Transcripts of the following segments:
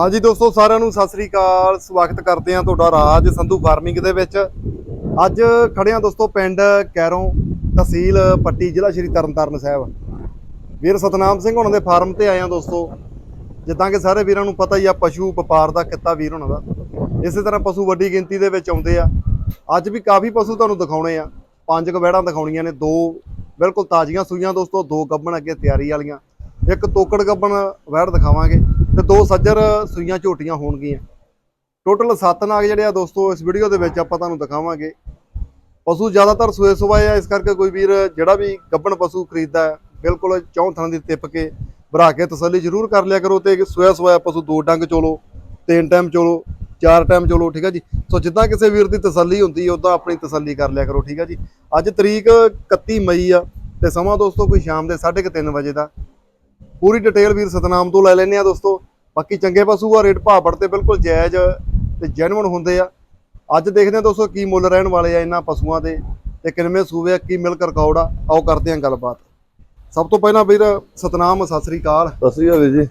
ਹਾਂਜੀ ਦੋਸਤੋ, ਸਾਰਿਆਂ ਨੂੰ ਸਤਿ ਸ੍ਰੀ ਅਕਾਲ। ਸਵਾਗਤ ਕਰਦੇ ਹਾਂ ਤੁਹਾਡਾ ਰਾਜ ਸੰਧੂ ਫਾਰਮਿੰਗ ਦੇ ਵਿੱਚ। ਅੱਜ ਖੜੇ ਹਾਂ ਦੋਸਤੋ, ਪਿੰਡ ਕੈਰੋਂ ਤਹਿਸੀਲ ਪੱਟੀ, ਜ਼ਿਲ੍ਹਾ ਸ਼੍ਰੀ ਤਰਨਤਾਰਨ ਸਾਹਿਬ। ਵੀਰ ਸਤਨਾਮ ਸਿੰਘ ਉਹਨਾਂ ਦੇ ਫਾਰਮ ਤੇ ਆਏ ਹਾਂ ਦੋਸਤੋ। ਜਿੱਦਾਂ ਕਿ ਸਾਰੇ ਵੀਰਾਂ ਨੂੰ ਪਤਾ ਹੀ ਆ, ਪਸ਼ੂ ਵਪਾਰ ਦਾ ਕਿੱਤਾ ਵੀਰ ਉਹਨਾਂ ਦਾ। ਇਸੇ ਤਰ੍ਹਾਂ ਪਸ਼ੂ ਵੱਡੀ ਗਿਣਤੀ ਦੇ ਵਿੱਚ ਆਉਂਦੇ ਆ। ਅੱਜ ਵੀ ਕਾਫੀ ਪਸ਼ੂ ਤੁਹਾਨੂੰ ਦਿਖਾਉਣੇ ਆ। ਪੰਜ ਕੁ ਦਿਖਾਉਣੀਆਂ ਨੇ, ਦੋ ਬਿਲਕੁਲ ਤਾਜ਼ੀਆਂ ਸੂਈਆਂ ਦੋਸਤੋ, ਦੋ ਗੱਬਣ ਅੱਗੇ ਤਿਆਰੀ ਵਾਲੀਆਂ। ਇੱਕ ਤੋਕੜ ਗੱਬਣ ਵਹਿੜ ਦਿਖਾਵਾਂਗੇ ਤੇ ਦੋ ਸੱਜਰ ਸੂਈਆਂ ਝੋਟੀਆਂ ਹੋਣਗੀਆਂ। ਟੋਟਲ 7 ਨਾਗ ਜਿਹੜੇ ਆ ਦੋਸਤੋ, ਇਸ ਵੀਡੀਓ ਦੇ ਵਿੱਚ ਆਪਾਂ ਤੁਹਾਨੂੰ ਦਿਖਾਵਾਂਗੇ। ਪਸ਼ੂ ਜ਼ਿਆਦਾਤਰ ਸੂਏ ਸੁਆਏ ਆ, ਇਸ ਕਰਕੇ ਕੋਈ ਵੀਰ ਜਿਹੜਾ ਵੀ ਗੱਬਣ ਪਸ਼ੂ ਖਰੀਦਦਾ ਹੈ, ਬਿਲਕੁਲ ਚੌਂ ਥਾਂ ਦੀ ਤਿੱਪ ਕੇ ਭਰਾ ਕੇ ਤਸੱਲੀ ਜ਼ਰੂਰ ਕਰ ਲਿਆ ਕਰੋ ਤੇ ਸੂਆ ਸੁਆਇਆ ਪਸ਼ੂ ਦੋ ਡੰਗ ਚੋਲੋ, ਤਿੰਨ ਟਾਈਮ ਚੋਲੋ, ਚਾਰ ਟਾਈਮ ਚੋਲੋ, ਠੀਕ ਹੈ ਜੀ? ਸੋ ਜਿੱਦਾਂ ਕਿਸੇ ਵੀਰ ਦੀ ਤਸੱਲੀ ਹੁੰਦੀ ਹੈ ਉਦਾਂ ਆਪਣੀ ਤਸੱਲੀ ਕਰ ਲਿਆ ਕਰੋ, ਠੀਕ ਹੈ ਜੀ? ਅੱਜ ਤਰੀਕ 31 ਮਈ ਆ ਤੇ ਸਮਾਂ ਦੋਸਤੋ ਕੋਈ ਸ਼ਾਮ ਦੇ 3:30 ਵਜੇ ਦਾ। ਪੂਰੀ ਡਿਟੇਲ ਵੀਰ ਸਤਨਾਮ ਤੋਂ ਲੈ ਲੈਣੇ ਆ ਦੋਸਤੋ। ਬਾਕੀ ਚੰਗੇ ਪਸ਼ੂ ਆ ਰੇਟ ਭਾਅ ਤੇ ਬਿਲਕੁਲ ਜਾਇਜ਼ ਤੇ ਜੈਨੂਇਨ ਹੁੰਦੇ ਆ। ਅੱਜ ਦੇਖਦੇ ਆ ਦੋਸਤੋ ਕੀ ਮੁੱਲ ਰਹਿਣ ਵਾਲੇ ਆ ਇਹਨਾਂ ਪਸ਼ੂਆਂ ਦੇ ਤੇ ਕਿੰਨੇ ਸੂਵੇ ਆ ਕੀ ਮਿਲਕ ਰਿਕਾਰਡ ਆ। ਆਓ ਕਰਦੇ ਆ ਗੱਲਬਾਤ। ਸਭ ਤੋਂ ਪਹਿਲਾਂ ਵੀਰ ਸਤਨਾਮ ਸਤਿ ਸ੍ਰੀ ਅਕਾਲ। ਸਤਿ ਸ਼੍ਰੀ ਅਕਾਲ ਵੀਰ ਜੀ।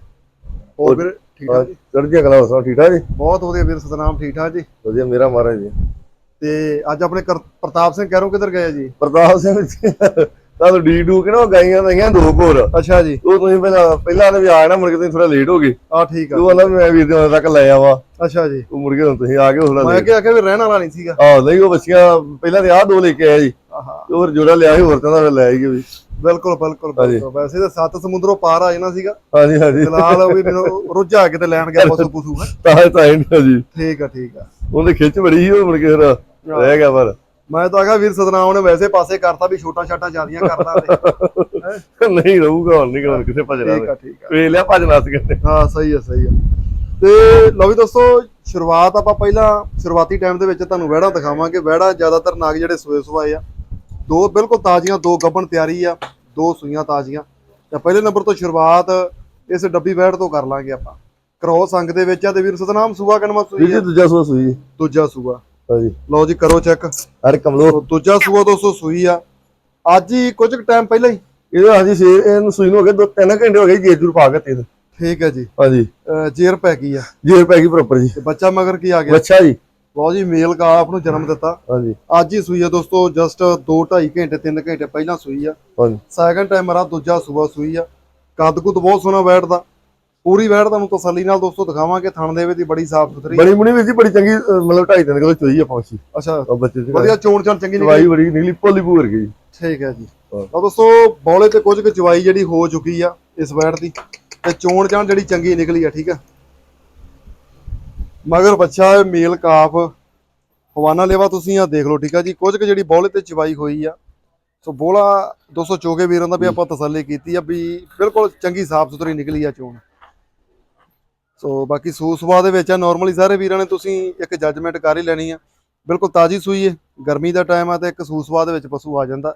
ਹੋਰ ਵੀਰ ਠੀਕ ਠਾਕ ਜੀ? ਚੜ੍ਹਦੀ ਕਲਾ ਵਸਾ ਠੀਕ ਠਾਕ ਜੀ? ਬਹੁਤ ਵਧੀਆ ਵੀਰ ਸਤਨਾਮ ਠੀਕ ਠਾਕ ਜੀ? ਵਧੀਆ ਮੇਰਾ ਮਹਾਰਾਜ ਜੀ। ਤੇ ਅੱਜ ਆਪਣੇ ਪ੍ਰਤਾਪ ਸਿੰਘ ਕਹਿਰੋ ਕਿੱਧਰ ਗਏ ਜੀ? ਪ੍ਰਤਾਪ ਸਿੰਘ ਤੁਹਾਨੂੰ ਡੀ ਡੂ ਕੇ ਨਾ ਉਹ ਗਾਈਆਂ ਦਈਆਂ ਦੋ ਘੋਰ ਅੱਛਾ ਜੀ। ਉਹ ਤੁਸੀਂ ਪਹਿਲਾਂ ਪਹਿਲਾਂ ਨੇ ਵੀ ਆ ਜਾਣਾ ਮੁੜ ਕੇ ਤੁਸੀਂ ਥੋੜਾ ਲੇਟ ਹੋ ਗਏ। ਆ ਠੀਕ ਆ। ਉਹ ਵਾਲਾ ਮੈਂ ਵੀਰ ਦੇ ਉਦੋਂ ਤੱਕ ਲੈ ਆਵਾ। ਅੱਛਾ ਜੀ। ਉਹ ਮੁੜ ਕੇ ਹੁਣ ਤੁਸੀਂ ਆ ਗਏ ਥੋੜਾ ਮੈਂ ਕਿਹਾ ਕਿ ਵੀ ਰਹਿਣ ਵਾਲਾ ਨਹੀਂ ਸੀਗਾ। ਆਹ ਨਹੀਂ ਉਹ ਬੱਚੀਆਂ ਪਹਿਲਾਂ ਤੇ ਆਹ ਦੋ ਲੈ ਕੇ ਆਇਆ ਜੀ ਆਹਾ। ਤੇ ਹੋਰ ਜੋੜਾ ਲਿਆ ਸੀ ਹੋਰ ਤਾਂ ਦਾ ਲੈ ਆਈਏ ਵੀ। ਬਿਲਕੁਲ ਬਿਲਕੁਲ। ਬਿਲਕੁਲ। ਵੈਸੇ ਤਾਂ ਸੱਤ ਸਮੁੰਦਰੋਂ ਪਾਰ ਆ ਜਾਣਾ ਸੀਗਾ। ਹਾਂਜੀ ਹਾਂਜੀ। ਫਿਲਹਾਲ ਉਹ ਵੀ ਰੁੱਝਾ ਕੇ ਤੇ ਲੈਣ ਗਿਆ ਪਸ਼ੂ ਪਸ਼ੂ ਹੈ। ਤਾਂ ਤਾਂ ਨਹੀਂ ਜੀ। ਠੀਕ ਆ ਠੀਕ ਆ। ਉਹਦੇ ਖਿੱਚ ਬੜੀ ਸੀ ਉਹ ਮੁੜ ਕੇ ਫਿਰ। ਰਹਿ ਗਿਆ ਪਰ। ਮੈਂ ਤਾਂ ਆਖਿਆ ਵੀਰ ਸਤਨਾਮ ਨੇ ਵੈਸੇ ਪਾਸੇ ਕਰਤਾ ਵੀ ਛੋਟਾ ਛਾਟਾ ਜਿਆਦੀਆਂ ਕਰਦਾ ਤੇ ਨਹੀਂ ਰਹੂਗਾ ਹੁਣ ਨਹੀਂ ਹੁਣ ਕਿਸੇ ਭਜਣਾ ਠੀਕ ਆ ਠੀਕ ਆ। ਵੇ ਲਿਆ ਭਜ ਨਸ ਗਏ ਹਾਂ ਸਹੀ ਆ ਸਹੀ ਆ। ਤੇ ਲਓ ਵੀ ਦੋਸਤੋ ਸ਼ੁਰੂਆਤ ਆਪਾਂ ਪਹਿਲਾਂ ਸ਼ੁਰੂਆਤੀ ਟਾਈਮ ਦੇ ਵਿੱਚ ਤੁਹਾਨੂੰ ਵਹਿੜਾ ਦਿਖਾਵਾਂਗੇ। ਵਹਿੜਾ ਜ਼ਿਆਦਾਤਰ ਨਾਗ ਜਿਹੜੇ ਸੋਏ ਸੁਆਏ ਆ। ਦੋ ਬਿਲਕੁਲ ਤਾਜ਼ੀਆਂ ਦੋ ਗੱਬਣ ਤਿਆਰੀ ਆ ਦੋ ਸੂਈਆਂ ਤਾਜ਼ੀਆਂ। ਤੇ ਪਹਿਲੇ ਨੰਬਰ ਤੋਂ ਸ਼ੁਰੂਆਤ ਇਸ ਡੱਬੀ ਵਹਿੜ ਤੋਂ ਕਰ ਲਾਂਗੇ ਆਪਾਂ। ਕਰੋਸ ਅੰਗ ਦੇ ਵਿੱਚ ਆ ਤੇ ਵੀਰ ਸਤਨਾਮ ਸੂਆ ਕਨਮਾ ਸੂਈ ਜੀ ਦੂਜਾ ਸੂਆ ਸੂਈ। ਦੂਜਾ ਸੂਆ। ਹਾਂਜੀ ਲਓ ਜੀ ਕਰੋ ਚੈੱਕ। ਅਰੇ ਕਮਲੋ ਦੂਜਾ ਸੂਆ ਦੋਸਤੋ ਸੂਈ ਆ। ਅੱਜ ਹੀ ਕੁਝ ਟਾਈਮ ਪਹਿਲਾਂ ਹੀ। ਇਹਦਾ ਹਾਂਜੀ ਸੇ ਇਹਨੂੰ ਸੂਈ ਨੂੰ ਹੋ ਗਏ ਦੋ ਤਿੰਨ ਘੰਟੇ ਹੋ ਗਏ ਜੇਰ ਜੂਰ ਪਾ ਕੇ ਤੇ ਠੀਕ ਹੈ ਜੀ। ਹਾਂਜੀ। ਜੇਰ ਪੈ ਗਈ ਆ। ਜੇਰ ਪੈ ਗਈ ਪ੍ਰੋਪਰ ਜੀ। ਬੱਚਾ ਮਗਰ ਕੀ ਆ ਗਿਆ? ਬੱਚਾ ਜੀ। ਲਓ ਜੀ ਮੇਲ ਕਾਫ ਨੂੰ ਜਨਮ ਦਿੱਤਾ। ਹਾਂਜੀ। ਅੱਜ ਹੀ ਸੂਈ ਆ ਦੋਸਤੋ ਜਸਟ 2 2.5 ਘੰਟੇ 3 ਘੰਟੇ ਪਹਿਲਾਂ ਸੂਈ ਆ। ਹਾਂਜੀ। ਸੈਕੰਡ ਟਾਈਮ ਆ ਦੂਜਾ ਸੂਆ ਸੂਈ ਆ। ਕੱਦ ਕੁੱਦ ਬਹੁਤ ਸੋਹਣਾ ਬੈਠਦਾ। ਪੂਰੀ ਬੈਠ ਤੁਹਾਨੂੰ ਤਸੱਲੀ ਨਾਲ ਦੋਸਤੋ ਦਿਖਾਵਾਂਗੇ ਥਣ ਦੇ ਵਿੱਚ ਦੀ ਬੜੀ ਸਾਫ਼ ਸੁਥਰੀ। ਬੜੀ ਮੁਣੀ ਵੀ ਜੀ ਬੜੀ ਚੰਗੀ ਅਹ ਮਤਲਬ ਢਾਈ ਤਿੰਨ ਕਿਲੋ ਚੋਈ ਆ ਪਹੁੰਚੀ ਅੱਛਾ ਬੱਚੇ ਦੀ ਵਧੀਆ ਚੋਣ ਚਾਣ ਚੰਗੀ ਚਵਾਈ ਨਿਕਲੀ ਬੜੀ ਨਿਕਲੀ ਪੋਲੀ ਭੂਰ ਗਈ। ਠੀਕ ਹੈ ਜੀ। ਹਾਂ। ਤਾਂ ਦੋਸਤੋ ਬੌਲੇ ਤੇ ਕੁਝ ਕੁ ਚਵਾਈ ਜਿਹੜੀ ਹੋ ਚੁੱਕੀ ਆ ਇਸ ਬੈਠ ਦੀ ਤੇ ਚੋਣ ਚਾਣ ਜਿਹੜੀ ਚੰਗੀ ਨਿਕਲੀ ਆ ਠੀਕ ਆ। ਮਗਰ ਬੱਚਾ ਇਹ ਮੇਲ ਕਾਫ ਹਵਾਨਾ ਲੇਵਾ ਤੁਸੀਂ ਆ ਦੇਖ ਲਓ ਠੀਕ ਆ ਜੀ। ਕੁਝ ਕੁ ਜਿਹੜੀ ਬੌਲੇ ਤੇ ਚਵਾਈ ਹੋਈ ਆ ਸੋ ਬੋਲਾ 200 ਚੋਗੇ ਵੀਰਾਂ ਦਾ ਵੀ ਆਪਾਂ ਤਸੱਲੀ ਕੀਤੀ ਆ ਵੀ ਬਿਲਕੁਲ ਚੰਗੀ ਸਾਫ਼ ਸੁਥਰੀ ਨਿਕਲੀ ਆ ਚੋਣ। ਸੋ ਬਾਕੀ ਸੂ ਸਵਾ ਦੇ ਵਿੱਚ ਆ ਨਾਰਮਲੀ ਸਾਰੇ ਵੀਰਾਂ ਨੇ ਤੁਸੀਂ ਇੱਕ ਜੱਜਮੈਂਟ ਕਰ ਹੀ ਲੈਣੀ ਆ। ਬਿਲਕੁਲ ਤਾਜ਼ੀ ਸੂਈ ਹੈ ਗਰਮੀ ਦਾ ਟਾਈਮ ਆ ਤੇ ਇੱਕ ਸੂ ਸਵਾ ਦੇ ਵਿੱਚ ਪਸ਼ੂ ਆ ਜਾਂਦਾ।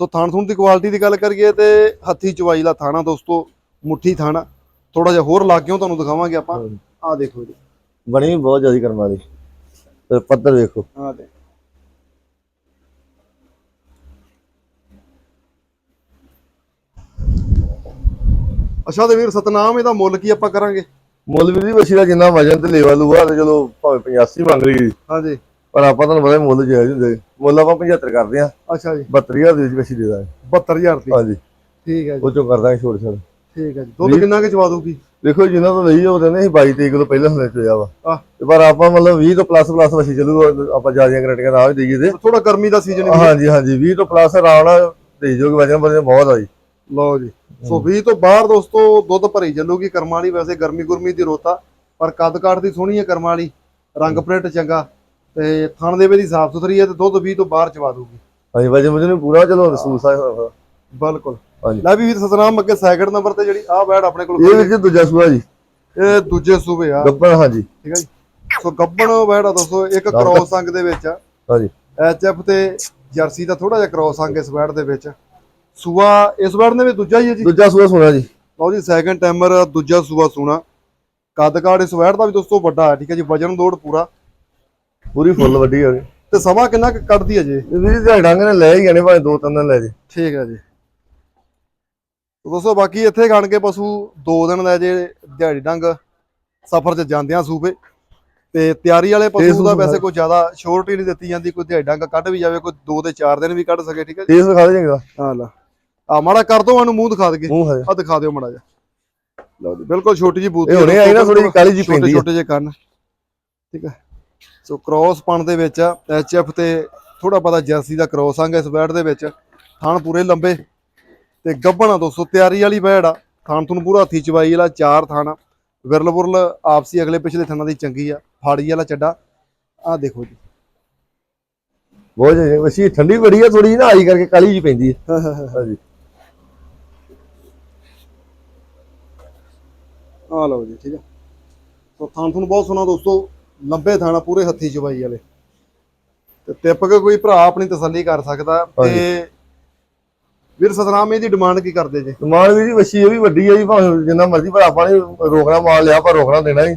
ਸੋ ਥਣ ਥੁਣ ਦੀ ਕੁਆਲਿਟੀ ਦੀ ਗੱਲ ਕਰੀਏ ਤੇ ਹੱਥੀ ਚਵਾਈ ਦਾ ਥਾਣਾ ਦੋਸਤੋ ਮੁੱਠੀ ਥਾਣਾ। ਥੋੜਾ ਜਿਹਾ ਹੋਰ ਲਾਗਿਓ ਤੁਹਾਨੂੰ ਦਿਖਾਵਾਂਗੇ ਆਪਾਂ। ਆਹ ਦੇਖੋ ਜੀ। ਬਣੀ ਬਹੁਤ ਜ਼ਿਆਦਾ ਕਰਮ ਵਾਲੀ ਤੇ ਪੱਧਰ ਵੇਖੋ। ਆਹ ਦੇ। ਅੱਛਾ ਤੇ ਵੀਰ ਸਤਨਾਮ ਇਹਦਾ ਮੁੱਲ ਕੀ ਆਪਾਂ ਕਰਾਂਗੇ? ਮੁੱਲ ਵੀ ਵਸੀ ਦਾ ਜਿੰਨਾ ਵਜਨ ਤੇ ਲੇਵਾ ਲੂਆ ਤੇ ਚਲੋ ਭਾਵੇਂ 85 ਮੰਗ ਲਈ ਹਾਂਜੀ। ਪਰ ਆਪਾਂ ਤੁਹਾਨੂੰ ਪਤਾ ਮੁੱਲ ਜਾਇਜ਼ ਹੁੰਦੇ। ਮੁੱਲ ਆਪਾਂ 75 ਕਰਦੇ ਆ ਅੱਛਾ ਜੀ। 72000 ਦੇ ਵਿੱਚ ਵਸੀ ਦੇ ਦਾਂਗੇ। 72000 ਦੀ। ਹਾਂਜੀ। ਠੀਕ ਹੈ ਜੀ। ਉਹ ਚੋਂ ਕਰ ਦਾਂਗੇ ਛੋੜ ਛੋੜ। ਠੀਕ ਹੈ ਜੀ। ਦੁੱਧ ਕਿੰਨਾ ਕੁ ਚਵਾ ਦੂਗੀ ਦੇਖੋ ਜਿਨ੍ਹਾਂ ਤੋਂ ਲਈ ਉਹ ਕਹਿੰਦੇ ਸੀ 22 23 ਕਿਲੋ ਪਹਿਲਾਂ ਹੁੰਦੇ ਚੋਇਆ ਵਾ। ਤੇ ਪਰ ਆਪਾਂ ਮਤਲਬ 20 ਤੋਂ ਪਲੱਸ ਪਲੱਸ ਵਸੀ ਚੱਲੂ ਆਪਾਂ ਜਿਆਦੀਆਂ ਗਰੰਟੀਆਂ ਨਾ ਵੀ ਦੇਈਏ ਤੇ। ਥੋੜਾ ਗਰਮੀ ਦਾ ਸੀਜ਼ਨ ਹਾਂਜੀ ਹਾਂਜੀ। 20 ਤੋਂ ਪਲੱਸ ਆਰਾਮ ਨਾਲ ਦੇ ਜੋਗੇ ਵਜਨ ਬਹੁਤ ਆ ਜੀ। ਲਓ ਜੀ। ਸੋ 20 ਤੋਂ ਬਾਹਰ ਦੋਸਤੋ ਦੁੱਧ ਭਰੀ ਚੱਲੂਗੀ ਕਰਮਾਂ ਵਾਲੀ। ਵੈਸੇ ਗਰਮੀ ਗੁਰਮੀ ਦੀ ਰੋਤਾ ਪਰ ਕੱਦ ਕਾਠ ਦੀ ਸੋਹਣੀ ਹੈ ਕਰਮਾਂ ਵਾਲੀ। ਰੰਗ ਪ੍ਰਿੰਟ ਚੰਗਾ। ਤੇ ਥਣ ਦੇ ਦੀ ਸਾਫ਼ ਸੁਥਰੀ ਹੈ ਤੇ ਦੁੱਧ 20 ਤੋਂ ਬਾਹਰ ਚਵਾ ਦੂਗੀ ਹਾਂਜੀ ਵਜਨ ਵਜਨ ਪੂਰਾ ਚਲੋ ਮਹਿਸੂਸ ਆ ਬਿਲਕੁਲ। ਹਾਂਜੀ। ਲੈ ਵੀ ਸਤਨਾਮ ਅੱਗੇ ਸੈਕਿੰਡ ਨੰਬਰ ਤੇ ਜਿਹੜੀ ਆਹ ਬੈਡ ਆਪਣੇ ਕੋਲ ਇਹ ਵਿੱਚ ਦੂਜਾ ਸੂਆ ਜੀ। ਇਹ ਦੂਜੇ ਸੂਬੇ ਆ। ਗੱਬਰ ਹਾਂਜੀ। ਠੀਕ ਹੈ ਜੀ। ਸੋ ਗੱਬਣ ਬੈਡ ਆ ਦੋਸਤੋ ਇੱਕ ਕ੍ਰੋਸ ਅੰਗ ਦੇ ਵਿੱਚ ਆ। ਹਾਂਜੀ। ਐਚਐਫ ਤੇ ਜਰਸੀ ਦਾ ਥੋੜਾ ਜਿਹਾ ਕ੍ਰੋਸ ਅੰਗ ਇਸ ਬੈਡ ਦੇ ਵਿੱਚ ਸੂਆ ਇਸ ਬੈਡ ਨੇ ਵੀ ਦੂਜਾ ਹੀ ਹੈ ਜੀ? ਦੂਜਾ ਸੂਆ ਸੁਣਾ ਜੀ। ਲਓ ਜੀ ਸੈਕੰਡ ਟਾਈਮਰ ਦੂਜਾ ਸੂਆ ਸੋਨਾ ਕੱਦ ਕਾੜ ਇਸ ਵੈੜ ਦਾ ਵੀ ਦੋਸਤੋ ਵੱਡਾ ਹੈ ਠੀਕ ਹੈ ਜੀ? ਵਜਨ ਦੋੜ ਪੂਰਾ। ਪੂਰੀ ਫੁੱਲ ਵੱਡੀ ਆ ਗਈ ਤੇ ਸਮਾਂ ਕਿੰਨਾ ਕੁ ਕੱਢਦੀ ਹੈ ਜੀ? ਇਹ ਵੀ ਦਿਹਾੜੀ ਡੰਗ ਨੇ ਲੈ ਹੀ ਜਾਣੇ ਭਾਵੇਂ ਦੋ ਤਿੰਨ ਦਿਨ ਲੈ ਜੇ। ਠੀਕ ਹੈ ਜੀ। ਦੋਸਤੋ ਬਾਕੀ ਇੱਥੇ ਖਾਣ ਕੇ ਪਸ਼ੂ ਦੋ ਦਿਨ ਲੈ ਜੇ ਦਿਹਾੜੀ ਡੰਗ ਸਫ਼ਰ 'ਚ ਜਾਂਦਿਆਂ ਸੂਬੇ। ਤੇ ਤਿਆਰੀ ਵਾਲੇ ਪਸ਼ੂ ਦਾ ਵੈਸੇ। ਕੋਈ ਜ਼ਿਆਦਾ ਸ਼ੋਰਟੀ ਨਹੀਂ ਦਿੱਤੀ ਜਾਂਦੀ ਕੋਈ ਦਿਹਾੜਾ ਕ ਕੱਢ ਵੀ ਜਾਵੇ ਕੋਈ 2 ਤੇ 4 ਦਿਨ ਵੀ ਕੱਢ ਸਕੇ ਠੀਕ ਹੈ ਜੀ? ਫੇਸ ਦਿਖਾ ਦੇ ਚੰਗਾ। ਆ ਲੈ। ਆ ਮਾੜਾ ਕਰ ਦੋ ਸਾਨੂੰ ਮੂੰਹ ਦਿਖਾ ਮੂੰਹ ਹੈ ਆ ਦਿਖਾ ਦਿਓ ਮਾੜਾ ਜਿਹਾ। ਲਓ ਜੀ ਬਿਲਕੁਲ ਛੋਟੀ ਜੀ ਬੂਤੀ ਇਹ ਹੁਣੇ ਆਈ ਨਾ ਥੋੜੀ ਜਿਹੀ ਕਾਲੀ ਜੀ ਪੈਂਦੀ ਛੋਟੇ ਜਿਹੇ ਕੰਨ। ਠੀਕ ਹੈ ਸੋ ਕ੍ਰੋਸ ਪਣ ਦੇ ਵਿੱਚ ਐਚ ਐਫ ਤੇ ਥੋੜਾ ਪਤਾ ਜਰਸੀ ਦਾ ਕ੍ਰੋਸ ਆਂਗਾ ਇਸ ਬੈਡ ਦੇ ਵਿੱਚ। ਥਣ ਪੂਰੇ ਲੰਬੇ। ਤੇ ਗੱਬਣਾ ਦੋਸਤੋ ਤਿਆਰੀ ਵਾਲੀ ਬੈਡ ਆ। ਥਣ ਤੁਹਾਨੂੰ ਪੂਰਾ ਹੱਥੀ ਚਵਾਈ ਵਾਲਾ ਚਾਰ ਥਣ ਵਿਰਲ ਬੁਰਲ ਆਪਸੀ ਅਗਲੇ ਪਿਛਲੇ ਥਣਾਂ ਦੀ ਚੰਗੀ ਆ। ਫਾੜੀ ਵਾਲਾ ਚੱਡਾ। ਆ ਦੇਖੋ ਜੀ। ਬਹੁਤ ਜੀ ਵਸੀ ਠੰਡੀ ਬੜੀ ਆ ਥੋੜੀ ਨਾ ਆਈ ਕਰਕੇ ਕਾਲੀ ਜੀ ਪੈਂਦੀ ਹੈ। ਹਾਂਜੀ। ਆ ਲਓ ਜੀ ਠੀਕ ਆ। ਸੋ ਥਣ ਤੁਹਾਨੂੰ ਬਹੁਤ ਸੋਹਣਾ ਦੋਸਤੋ ਲੰਬੇ ਥਾਣਾ ਪੂਰੇ ਹੱਥੀ ਚਵਾਈ ਵਾਲੇ। ਤੇ ਟਿੱਪ ਕੇ ਕੋਈ ਭਰਾ ਆਪਣੀ ਤਸੱਲੀ ਕਰ ਸਕਦਾ ਤੇ ਵੀਰ ਸਤਨਾਮ ਇਹਦੀ ਡਿਮਾਂਡ ਕੀ ਕਰਦੇ ਜੇ? ਮਾਲ ਵੀ ਜੀ ਵਸੀ ਇਹ ਵੀ ਵੱਡੀ ਆ ਜੀ ਭਾਵੇਂ ਜਿੰਨਾ ਮਰਜ਼ੀ ਪਰ ਆਪਾਂ ਨੇ ਰੋਕਣਾ ਮਾਲ ਲਿਆ ਪਰ ਰੋਕਣਾ ਦੇਣਾ ਹੀ।